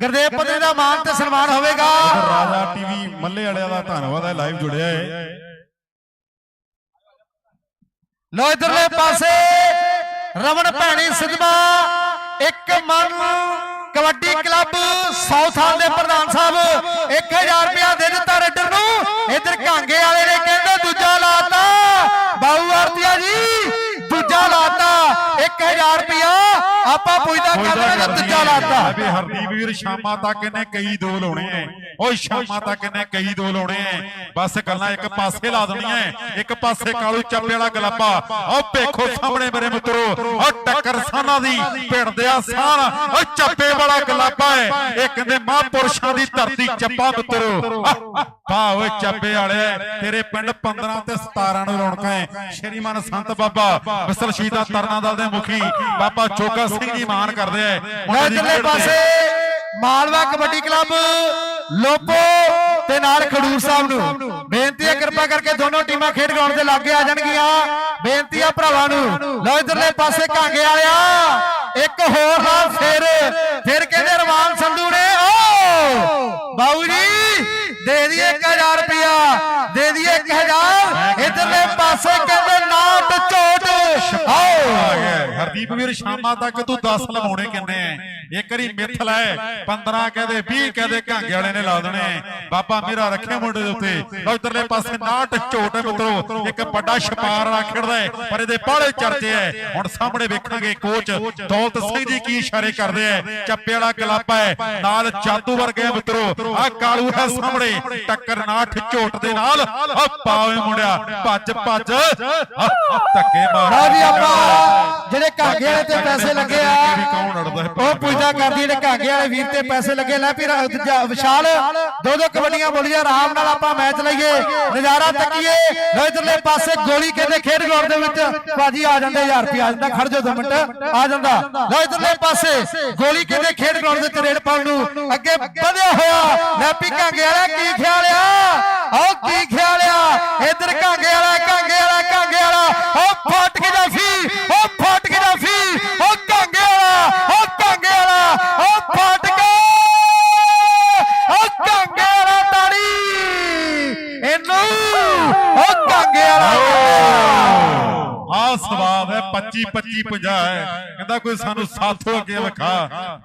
ਗਰਦੇਵ ਪਤਨੀ ਦਾ ਮਾਨ ਤੇ ਸਨਮਾਨ ਹੋਵੇਗਾ। ਰਾਜਾ ਟੀਵੀ ਮੱਲੇ ਵਾਲਿਆਂ ਦਾ ਧੰਨਵਾਦ ਹੈ ਲਾਈਵ ਜੁੜਿਆ ਹੈ। ਲੋ ਇਧਰਲੇ ਪਾਸੇ ਰਮਨ ਭੈਣੀ ਸਿਧਵਾ ਇੱਕ ਮਨ ਕਬੱਡੀ ਕਲੱਬ ਸਾਊਥਾਲ ਦੇ ਪ੍ਰਧਾਨ ਸਾਹਿਬ 1000 ਰੁਪਇਆ ਦੇ ਦਿੱਤਾ ਰੇਡਰ ਨੂੰ। ਇਧਰ ਕਾਂਗੇ ਵਾਲੇ ਨੇ ਕਹਿੰਦੇ ਦੂਜਾ ਲਾਤਾ ਬਾਊ ਆਰਤੀਆ ਜੀ ਦੂਜਾ ਲਾਤਾ 1000 ਰੁਪਇਆ ਆਪਾਂ ਪੁੱਛਦਾ ਕਰਦੇ ਨੇ ਦੂਜਾ ਲਾਤਾ। ਵੀ ਹਰਦੀਪ ਵੀਰ ਸ਼ਾਮਾਂ ਤੱਕ ਇਹਨੇ ਕਈ ਦੋ ਲਾਉਣੇ ਐ। ਓਏ ਸ਼ਾਮਾਂ ਤੱਕ ਇਹਨੇ ਕਈ ਦੋ ਲਾਉਣੇ ਐ। ਬਸ ਗੱਲਾਂ ਇੱਕ ਪਾਸੇ ਲਾ ਦੇਣੀਆਂ। ਇੱਕ ਪਾਸੇ ਕਾਲੂ ਚੱਪੇ ਵਾਲਾ ਗਲਾਬਾ। ਓ ਵੇਖੋ ਸਾਹਮਣੇ ਮੇਰੇ ਮਿੱਤਰੋ। ਓ ਟੱਕਰ ਸਾਨਾ ਦੀ ਭਿੜਦੇ ਆ ਸਾਨ। ਓ ਚੱਪੇ ਵਾਲਾ ਗਲਾਬਾ ਐ। ਇਹ ਕਹਿੰਦੇ ਮਹਾਂਪੁਰਸ਼ਾਂ ਦੀ ਧਰਤੀ ਚੱਪਾ ਮਿੱਤਰੋ। ਵਾਹ ਓਏ ਚੱਪੇ ਵਾਲੇ ਤੇਰੇ ਪਿੰਡ 15 ਤੇ 17 ਨੂੰ ਰੌਣਕਾਂ ਐ। ਸ਼੍ਰੀਮਾਨ ਸੰਤ ਬਾਬਾ ਸ਼ਹੀਦਾਂ ਤਰਨਾ ਦਲ ਦੇ ਮੁਖੀ ਬਾਬਾ ਚੋਗਾ ਸਿੰਘ ਜੀ ਮਾਨ ਕਰਦੇ ਖੇਡ ਤੇ। ਪਾਸੇ ਮਾਲਵਾ ਕਬੱਡੀ ਕਲੱਬ ਲੋਪੋ ਤੇ ਨਾਲ ਖਡੂਰ ਸਾਹਿਬ ਨੂੰ। ਬੇਨਤੀ ਹੈ ਕਿਰਪਾ ਕਰਕੇ ਦੋਨੋਂ ਟੀਮਾਂ ਖੇਡ ਗਰਾਊਂਡ ਦੇ ਲਾਗੇ ਆ ਜਾਣਗੀਆਂ। ਬੇਨਤੀ ਆ ਭਰਾਵਾਂ ਨੂੰ। ਲਓ ਇਧਰਲੇ ਪਾਸੇ ਕਾਂਗੇ ਵਾਲਿਆ। ਇੱਕ ਹੋਰ ਨਾਲ ਫਿਰ ਫਿਰ ਕਹਿੰਦੇ ਰਵਾਨ ਸੰਧੂ ਨੇ। ਓ! ਬਾਊ ਜੀ ਦੇ ਦਈਏ 1000 ਰੁਪਿਆ ਦੇ ਦਈਏ 1000 ਇਧਰਲੇ ਪਾਸੇ ਕਹਿੰਦੇ ਨਾਟ ਝੋਟ ਆ ਆਓ। ਹਰਦੀਪ ਵੀਰ ਸ਼ਾਮਾਂ ਤੱਕ ਤੂੰ 10 ਲਵਾਉਣੇ ਕਿੰਨੇ ਐ ਇੱਕ ਵਾਰੀ ਮਿੱਥ ਲੈ 15 ਕਹਦੇ 20 ਕਹਦੇ ਘਾਂਗੇ ਵਾਲੇ ਨੇ ਲਾ ਦੇਣੇ। ਬਾਬਾ ਮੇਰਾ ਰੱਖੇ ਮੁੰਡੇ ਦੇ ਉੱਤੇ। ਇਧਰਲੇ ਪਾਸੇ ਨਾਟ ਝੋਟ ਹੈ ਮਿੱਤਰੋ ਇੱਕ ਵੱਡਾ ਛਪਾਰ ਵਾਲਾ ਖੇਡਦਾ ਹੈ ਪਰ ਇਹਦੇ ਬਾਹਲੇ ਚਰਚੇ ਐ ਹੁਣ ਸਾਹਮਣੇ ਵੇਖਾਂਗੇ ਕੋਚ ਦੌਲਤ ਸਿੰਘ ਜੀ ਕੀ ਇਸ਼ਾਰੇ ਕਰਦੇ ਐ ਚੱਪੇ ਵਾਲਾ ਕਲਾਪਾ ਹੈ। ਨਾਲ ਜਾਦੂ ਵਰਗੇ ਮਿੱਤਰੋ। ਆ ਕਾਲੂ ਹੈ ਸਾਹਮਣੇ। ਟੱਕਰ ਨਾਟ ਝੋਟ ਦੇ ਨਾਲ। ਆ ਪਾਵੇ ਮੁੰਡਿਆ ਭੱਜ ਭੱਜ ਧੱਕੇ ਮਾਰ ਜੀ ਆਪਾਂ ਜਿਹੜੇ ਕਾਗੇ ਵਾਲੇ ਤੇ ਪੈਸੇ ਲੱਗੇ ਆ ਹੈ ਉਹ ਪੁੱਛ ਕਰਦੀ ਨੇ ਕਾਂਗੇ ਵਾਲੇ ਵੀਰ ਤੇ ਪੈਸੇ ਲੱਗੇ, ਲੈ ਵੀ ਵਿਸ਼ਾਲ, ਦੋ ਦੋ ਕਬੱਡੀਆਂ ਬੋਲੀਆਂ, ਆਰਾਮ ਨਾਲ ਆਪਾਂ ਮੈਚ ਲਈਏ। ਨਜ਼ਾਰਾ ਤੱਕੀਏ ਲੋ ਇਧਰਲੇ ਪਾਸੇ ਗੋਲੀ ਕਹਿੰਦੇ ਖੇਡ ਗਰਾਊਂਡ ਦੇ ਵਿੱਚ। ਭਾਜੀ ਆ ਜਾਂਦੇ 1000 ਰੁਪਏ ਆ ਜਾਂਦਾ, ਖੜ ਜਾਓ ਦੋ ਮਿੰਟ, ਆ ਜਾਂਦਾ। ਲੋ ਇਧਰਲੇ ਪਾਸੇ ਗੋਲੀ ਕਹਿੰਦੇ ਖੇਡ ਗਰਾਊਂਡ ਦੇ ਵਿੱਚ ਪਾਉਣ ਨੂੰ। ਅੱਗੇ ਵਧਿਆ ਹੋਇਆ, ਲੈ ਵੀ ਕਾਂਗੇ ਵਾਲਾ, ਕੀ ਖਿਆਲ ਆ? ਆਓ, ਕੀ ਖਿਆਲ ਆ? ਇਧਰ ਕਾਂਗੇ ਵਾਲਾ ਕਾਂਗੇ ਵਾਲਾ ਕਾਂਗੇ ਵਾਲਾ। ਓ ਫਟ ਕੇ ਜਾਫੀ ਓ ਫਟ ਕੇ ਜਾਫੀ ਓ ਕਾਂਗੇ ਵਾਲਾ ਓ ਕਾਂਗੇ ਵਾਲਾ ਓ ਫਟ ਕੇ ਓ ਕਾਂਗੇ ਵਾਲਾ ਤਾੜੀ ਇਹਨੂੰ ਓ ਕਾਂਗੇ ਵਾਲਾ ਆ ਸਵਾਦ ਹੈ 25 25 50 ਹੈ। ਕਹਿੰਦਾ ਕੋਈ ਸਾਨੂੰ ਸਾਥੋਂ ਅੱਗੇ ਵਿਖਾ।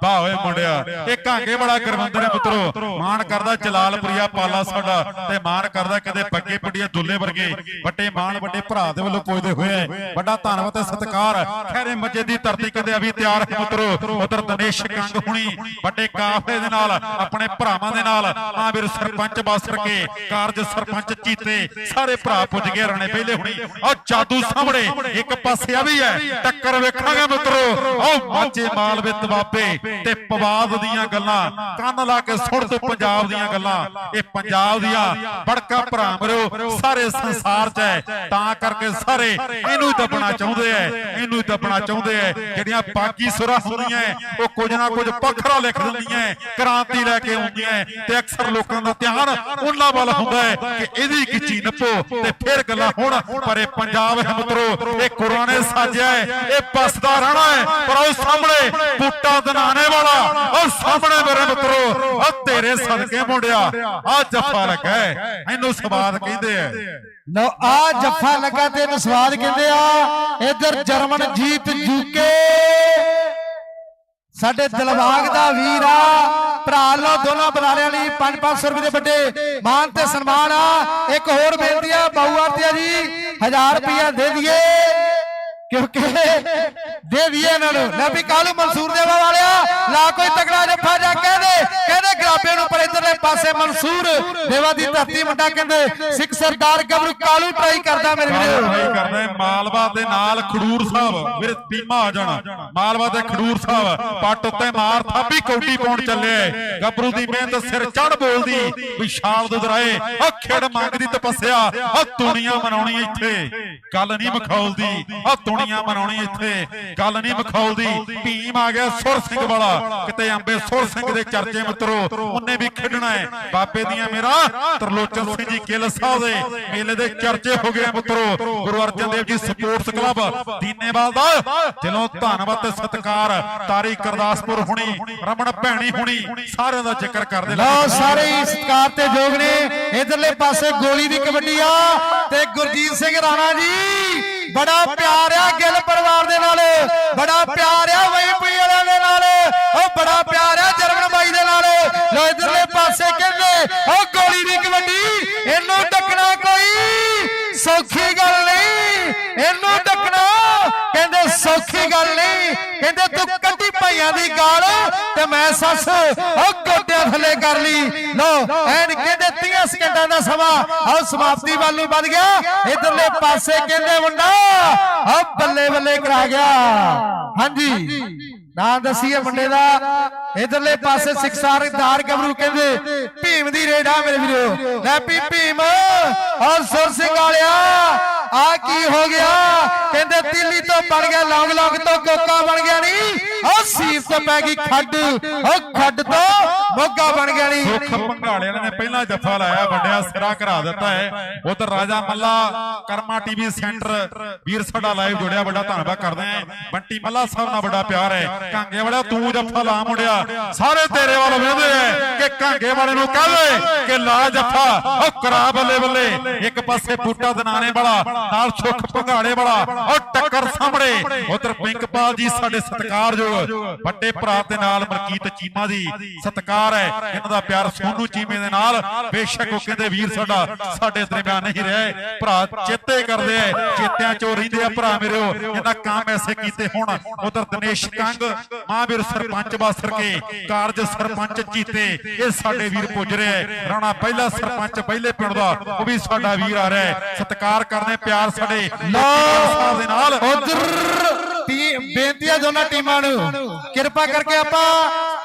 ਵਾਹ ਓਏ ਮੁੰਡਿਆ। ਇਹ ਕਾਂਗੇ ਬੜਾ ਕਰਵੰਦਰ ਹੈ ਮਿੱਤਰੋ ਮਾਣ ਕਰਦਾ ਜਲਾਲਪੁਰੀਆ ਪਾਲਾ ਸਾਡਾ ਤੇ ਮਾਣ ਕਰਦਾ ਕਦੇ ਪੱਗੇ ਪੱਡੀਆਂ ਦੁੱਲੇ ਵਰਗੇ। ਵੱਡੇ ਮਾਣ ਵੱਡੇ ਭਰਾ ਦੇ ਵੱਲੋਂ ਪੁੱਜਦੇ ਹੋਏ। ਵੱਡਾ ਧੰਨਵਾਦ ਤੇ ਸਤਿਕਾਰ। ਖੈਰੇ ਮੱਜੇ ਦੀ ਧਰਤੀ ਕਦੇ ਅਭੀ ਤਿਆਰ ਹੈ ਮਿੱਤਰੋ ਉਧਰ ਦਿਨੇਸ਼ ਕੰਗ ਹੁਣੀ ਵੱਡੇ ਕਾਫਲੇ ਦੇ ਨਾਲ ਆਪਣੇ ਭਰਾਵਾਂ ਦੇ ਨਾਲ ਆ ਵੀਰ ਸਰਪੰਚ ਬਾਸਰ ਕੇ ਕਾਰਜ ਸਰਪੰਚ ਚੀਤੇ ਸਾਰੇ ਭਰਾ ਪੁੱਜ ਗਏ ਰਣੇ ਪਹਿਲੇ ਹੁਣੀ ਆ ਜਾਦੂ ਸਾਹਮਣੇ ਇੱਕ ਪਾਸਿਆ ਵੀ ਹੈ। ਟੱਕਰ ਵੇਖਾਂਗੇ ਮਿੱਤਰੋ। ਆਓ, ਮਾਝੇ ਮਾਲਵੇ ਤਵਾਬੇ ਤੇ ਪਵਾਦ ਦੀਆਂ ਗੱਲਾਂ, ਕੰਨ ਲਾ ਕੇ ਸੁਣ ਤੂੰ ਪੰਜਾਬ ਦੀਆਂ ਗੱਲਾਂ। ਇਹ ਪੰਜਾਬ ਦੀਆਂ ਬੜਕਾ ਭਰਾ ਮਰੋ, ਸਾਰੇ ਸੰਸਾਰ 'ਚ ਹੈ। ਤਾਂ ਕਰਕੇ ਸਾਰੇ ਇਹਨੂੰ ਦੱਬਣਾ ਚਾਹੁੰਦੇ ਐ ਇਹਨੂੰ ਦੱਬਣਾ ਚਾਹੁੰਦੇ ਐ ਜਿਹੜੀਆਂ ਬਾਕੀ ਸੁਰਾਂ ਹੁੰਦੀਆਂ ਉਹ ਕੁਝ ਨਾ ਕੁਝ ਪੱਖਰਾ ਲਿਖ ਦਿੰਦੀਆਂ ਕ੍ਰਾਂਤੀ ਲੈ ਕੇ ਆਉਂਦੀਆਂ ਤੇ ਅਕਸਰ ਲੋਕਾਂ ਦਾ ਧਿਆਨ ਉਹਨਾਂ ਵੱਲ ਹੁੰਦਾ ਹੈ ਕਿ ਇਹਦੀ ਕਿਚੀ ਨੱਪੋ ਤੇ ਫਿਰ ਗੱਲਾਂ ਹੁਣ। ਪਰ ਇਹ ਪੰਜਾਬ ਹੈ ਮਿੱਤਰੋ ਇਹ ਗੁਰੂਆਂ ਸਾਜਿਆ ਇਹ ਬਸਦਾ ਰਹਿਣਾ ਹੈ, ਪਰ ਉਹ ਸਾਹਮਣੇ ਬੂਟਾ ਦਨਾਣੇ ਵਾਲਾ, ਉਹ ਸਾਹਮਣੇ ਮੇਰੇ ਮਿੱਤਰੋ, ਉਹ ਤੇਰੇ ਸਦਕੇ ਮੁੰਡਿਆ, ਆ ਜੱਫਾ ਲੱਗਾ ਇਹਨੂੰ ਸਵਾਦ ਕਹਿੰਦੇ ਆ। ਲਓ, ਆ ਜੱਫਾ ਲੱਗਾ ਤੇ ਇਹਨੂੰ ਸਵਾਦ ਕਹਿੰਦੇ ਆ, ਇਧਰ ਜਰਮਨ ਜੀਤ ਜੂਕੇ। ਸਾਡੇ ਦਿਲਬਾਗ ਦਾ ਵੀਰ ਆ। ਭਰਾ ਲੋ ਦੋਨਾਂ ਬਰਾਲਿਆਂ ਲਈ। 5-500 ਰੁਪਏ ਦੇ ਵੱਡੇ। ਮਾਨ ਤੇ ਸਨਮਾਨ ਆ। ਇੱਕ ਹੋਰ ਬੇਨਤੀ ਆ ਬਾਊ ਆਰਤੀਆ ਜੀ 1000 ਰੁਪਇਆ ਦੇ ਦਈਏ। ਕਿਉਂਕਿ ਦੇ ਦਈਏ ਇਹਨਾਂ ਨੂੰ। ਲੈ ਵੀ ਕਾਲੂ ਮਨਸੂਰ ਦੇਵਾ ਵਾਲਿਆ ਲਾ ਕੋਈ ਤਗੜਾ ਜੱਫਾ ਜਾ ਕਹਦੇ ਕਹਿੰਦੇ ਗਰਾਬੇ ਨੂੰ ਪਰ ਇਧਰਲੇ ਪਾਸੇ ਮਨਸੂਰ ਦੇਵਾ ਦੀ ਧਰਤੀ ਮੁੰਡਾ ਕਹਿੰਦੇ ਸਿੱਖ ਸਰਦਾਰ ਗੱਭਰੂ ਕਾਲੂ ਟਰਾਈ ਕਰਦਾ ਮੇਰੇ ਵੀਰੋ? ਭਾਈ ਕਰਦਾ ਮਾਲਵਾ ਦੇ ਨਾਲ ਖਡੂਰ ਸਾਹਿਬ ਵੀਰੇ ਟੀਮਾ ਆ ਜਾਣਾ। ਮਾਲਵਾ ਤੇ ਖਡੂਰ ਸਾਹਿਬ ਪੱਟ ਉੱਤੇ ਮਾਰ ਥਾਪੀ ਕੌਡੀ ਪਾਉਣ ਚੱਲਿਆ। ਗੱਭਰੂ ਦੀ ਮਿਹਨਤ ਸਿਰ ਚੜ ਬੋਲਦੀ ਵਿਸ਼ਾਲ ਦੁਦਰਾਏ ਆ ਖੇੜ ਮੰਗਦੀ ਤਪੱਸਿਆ ਆ ਦੁਨੀਆ ਮਨਾਉਣੀ ਇੱਥੇ। ਗੱਲ ਨਹੀਂ ਮਖੌਲਦੀ ਆ ਦੁਨੀਆ ਮਨਾਉਣੀ ਇੱਥੇ। ਗੱਲ ਨਹੀਂ ਮਖੌਲਦੀ ਭੀਮ ਆ ਗਿਆ ਸੁਰ ਸਿੰਘ ਵਾਲਾ। ਕਿਤੇ ਅੰਬੇ ਸੁਰ ਸਿੰਘ ਦੇ ਚਰਚੇ ਮਿੱਤਰੋ ਉਹਨੇ ਵੀ ਖੇਡਣਾ ਹੈ। ਬਾਬੇ ਦੀਆਂ ਮੇਰਾ ਤਰਲੋਚਨ ਸਿੰਘ ਜੀ ਗਿੱਲ ਸਾਹਿਬ ਦੇ ਮੇਲੇ ਦੇ ਚਰਚੇ ਹੋ ਗਏ ਮਿੱਤਰੋ। ਗੁਰੂ ਅਰਜਨ ਦੇਵ ਜੀ ਸਪੋਰਟਸ ਕਲੱਬ ਦੀਨੇਵਾਲ ਦਾ। ਦਿਲੋਂ ਧੰਨਵਾਦ ਤੇ ਸਤਿਕਾਰ। ਤਾਰੀ ਕਰਦਾਸਪੁਰ ਹੁਣੀ ਰਮਣ ਭੈਣੀ ਹੁਣੀ ਸਾਰਿਆਂ ਦਾ ਜ਼ਿਕਰ ਕਰਦੇ ਲਓ ਸਾਰੇ ਹੀ ਸਤਿਕਾਰ ਤੇ ਯੋਗ ਨੇ ਇਧਰਲੇ ਪਾਸੇ ਗੋਲੀ ਦੀ ਕਬੱਡੀ ਆ ਤੇ ਗੁਰਜੀਤ ਸਿੰਘ ਰਾਣਾ ਜੀ। ਬੜਾ ਪਿਆਰ ਆ ਗਿੱਲ ਪਰਿਵਾਰ ਦੇ ਨਾਲ। ਬੜਾ ਪਿਆਰ ਆ ਵਈਪੀ ਵਾਲਿਆਂ ਦੇ ਨਾਲ। ਉਹ ਬੜਾ ਪਿਆਰ ਆ ਜਰਮਨ ਬਾਈ ਦੇ ਨਾਲ। ਲਓ ਇਧਰਲੇ ਪਾਸੇ ਕਹਿੰਦੇ, ਉਹ ਗੋਲੀ ਦੀ ਕਬੱਡੀ, ਇਹਨੂੰ ਟੱਕਣਾ ਕੋਈ ਸੌਖੀ ਗੱਲ ਨਹੀਂ। ਇਹਨੂੰ ਟੱਕਣਾ ਕਹਿੰਦੇ ਸੌਖੀ ਗੱਲ ਨਹੀਂ। ਕਹਿੰਦੇ ਤੂੰ ਭਾਈਆਂ ਦੀ ਗਾਲ ਤੇ ਮੈਂ ਸੱਸ ਉਹ ਗੋਡਿਆਂ ਥੱਲੇ ਕਰ ਲਈ। ਲੋ ਐਨ ਕਹਿੰਦੇ 30 ਸਕਿੰਟਾਂ ਦਾ ਸਮਾਂ। ਆਹ ਸਮਾਪਤੀ ਵੱਲ ਨੂੰ ਵੱਧ ਗਿਆ। ਇਧਰਲੇ ਪਾਸੇ ਕਹਿੰਦੇ ਮੁੰਡਾ ਆ ਬੱਲੇ ਬੱਲੇ ਕਰਾ ਗਿਆ। ਹਾਂਜੀ। ਨਾਂ ਦਸੀਏ ਮੁੰਡੇ ਦਾ। ਇਧਰਲੇ ਪਾਸੇ ਸਿਕਸਾਰਦਾਰ ਗੱਭਰੂ ਕਹਿੰਦੇ, ਭੀਮ ਦੀ ਰੇਡਾ ਮੇਰੇ ਵੀਰੋ। ਲੈ ਭੀਮ ਔਰ ਸੁਰ ਸਿੰਘ ਵਾਲਿਆ। ਆ ਕੀ ਹੋ ਗਿਆ? ਕਹਿੰਦੇ ਦਿੱਲੀ ਤੋਂ ਬਣ ਗਿਆ, ਲੌਂਗ ਲੌਂਗ ਤੋਂ ਗੋਕਾ ਬਣ ਗਿਆ ਨਹੀਂ ਉਹ ਸੀਸ ਤੋਂ ਪੈ ਗਈ ਖੱਡ। ਉਹ ਖੱਡ ਤੋਂ ਮੋਗਾ ਬਣ ਗਿਆ ਨਹੀਂ ਸੁੱਖ ਭੰਗਾਲੇ ਨੇ ਪਹਿਲਾ ਜੱਫਾ ਲਾਇਆ, ਵੱਡਿਆ ਸਿਰਾ ਕਰਾ ਦਿੱਤਾ ਹੈ। ਉਧਰ ਰਾਜਾ ਮੱਲਾ ਕਰਮਾ ਟੀਵੀ ਸੈਂਟਰ, ਵੀਰ ਸਾਡਾ ਲਾਈਵ ਜੁੜਿਆ, ਵੱਡਾ ਧੰਨਵਾਦ ਕਰਦੇ ਆਂ ਬੰਟੀ ਮੱਲਾ ਸਾਹਿਬ ਨਾਲ ਵੱਡਾ ਪਿਆਰ ਹੈ। ਕਾਂਗੇ ਵਾਲਾ ਤੂੰ ਜੱਫਾ ਲਾ ਮੁੰਡਿਆ। ਸਾਰੇ ਤੇਰੇ ਵੱਲ ਵੇਂਦੇ ਐ ਕਿ ਕਾਂਗੇ ਵਾਲੇ ਨੂੰ ਕਹਦੇ ਕਿ ਲਾ ਜੱਫਾ। ਉਹ ਕਰਾ ਬੱਲੇ ਬੱਲੇ। ਇੱਕ ਪਾਸੇ ਬੂਟਾ ਦਨਾਨੇ ਵਾਲਾ ਨਾਲ ਸੁੱਖ ਭੰਗਾਲੇ ਵਾਲਾ ਉਹ ਟੱਕਰ ਸਾਹਮਣੇ। ਉਧਰ ਪਿੰਕਪਾਲ ਜੀ ਸਾਡੇ ਸਤਿਕਾਰਯੋਗ ਵੱਡੇ ਭਰਾ ਦੇ ਨਾਲ ਮਰਕੀਤ ਚੀਮਾ ਦੀ ਸਤਿਕਾਰ ਹੈ। ਇਹਨਾਂ ਦਾ ਪਿਆਰ ਸੋਨੂ ਚੀਮੇ ਦੇ ਨਾਲ। ਬੇਸ਼ੱਕ ਉਹ ਕਹਿੰਦੇ ਵੀਰ ਸਾਡਾ ਸਾਡੇ ਦਰਮਿਆਨ ਨਹੀਂ ਰਿਹਾ। ਭਰਾ ਚੇਤੇ ਕਰਦੇ ਐ ਚੇਤਿਆਂ ਚੋਂ ਰਹਿੰਦੇ ਆ ਭਰਾ ਮੇਰਿਓ ਇਹਨਾਂ ਕੰਮ ਐਸੇ ਕੀਤੇ ਹੁਣ। ਉਧਰ ਦਿਨੇਸ਼ ਕੰਗ, ਮਹਾਂਵੀਰ ਸਰਪੰਚ ਬਾਸਰ ਕੇ, ਕਾਰਜ ਸਰਪੰਚ ਜੀਤੇ ਇਹ ਸਾਡੇ ਵੀਰ ਪੁੱਜ ਰਿਹਾ ਰਾਣਾ ਪਹਿਲਾ ਸਰਪੰਚ ਪਹਿਲੇ ਪਿੰਡ ਦਾ, ਉਹ ਵੀ ਸਾਡਾ ਵੀਰ ਆ ਰਿਹਾ ਹੈ। ਸਤਿਕਾਰ ਕਰਨੇ ਪਿਆਰ ਸਾਡੇ ਲਓ ਦੇ ਨਾਲ। ਉਧਰ ਬੇਨਤੀ ਹੈ ਦੋਨਾਂ ਟੀਮਾਂ ਨੂੰ ਕਿਰਪਾ ਕਰਕੇ ਆਪਾਂ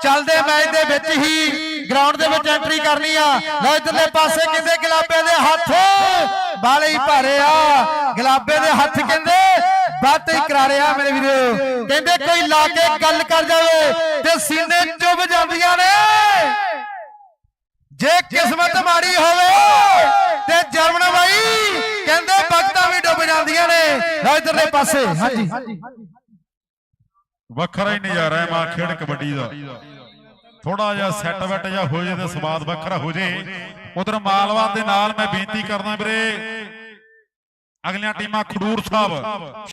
ਚੱਲਦੇ ਮੈਚ ਦੇ ਵਿੱਚ ਹੀ ਗਰਾਊਂਡ ਦੇ ਵਿੱਚ ਐਂਟਰੀ ਕਰਨੀ ਆ। ਲਓ ਇਧਰਲੇ ਪਾਸੇ ਕਹਿੰਦੇ ਗੁਲਾਬੇ ਦੇ ਹੱਥ? ਬਾਲੇ ਹੀ ਭਾਰੇ ਆ। ਗੁਲਾਬੇ ਦੇ ਹੱਥ ਕਹਿੰਦੇ ਬਾਤ ਹੀ ਕਰਾਰੇ ਆ ਮੇਰੇ ਵੀਰੋ। ਕਹਿੰਦੇ ਕੋਈ ਲਾ ਕੇ ਗੱਲ ਕਰ ਜਾਵੇ ਤੇ ਸੀਨੇ ਚੁੱਭ ਜਾਂਦੀਆਂ ਨੇ। ਜੇ ਕਿਸਮਤ ਮਾੜੀ ਹੋਵੇ ਤੇ ਜਰਮਨ ਬਾਈ ਕਹਿੰਦੇ ਬਖਤਾਂ ਵੀ ਡੁੱਬ ਜਾਂਦੀਆਂ ਨੇ। ਲਓ ਇਧਰਲੇ ਪਾਸੇ। ਹਾਂਜੀ। ਵੱਖਰਾ ਹੀ ਨਜ਼ਾਰਾ ਹੈ ਮਾਂ ਖੇਡ ਕਬੱਡੀ ਦਾ। ਥੋੜਾ ਜਿਹਾ ਸੈੱਟ ਵੈਟ ਜਾਂ ਹੋ ਜੇ ਤੇ ਸਵਾਦ ਵੱਖਰਾ ਹੋ ਜੇ। ਉਧਰ ਮਾਲਵਾ ਦੇ ਨਾਲ ਮੈਂ ਬੇਨਤੀ ਕਰਦਾ ਵੀਰੇ। ਅਗਲੀਆਂ ਟੀਮਾਂ ਖਡੂਰ ਸਾਹਿਬ।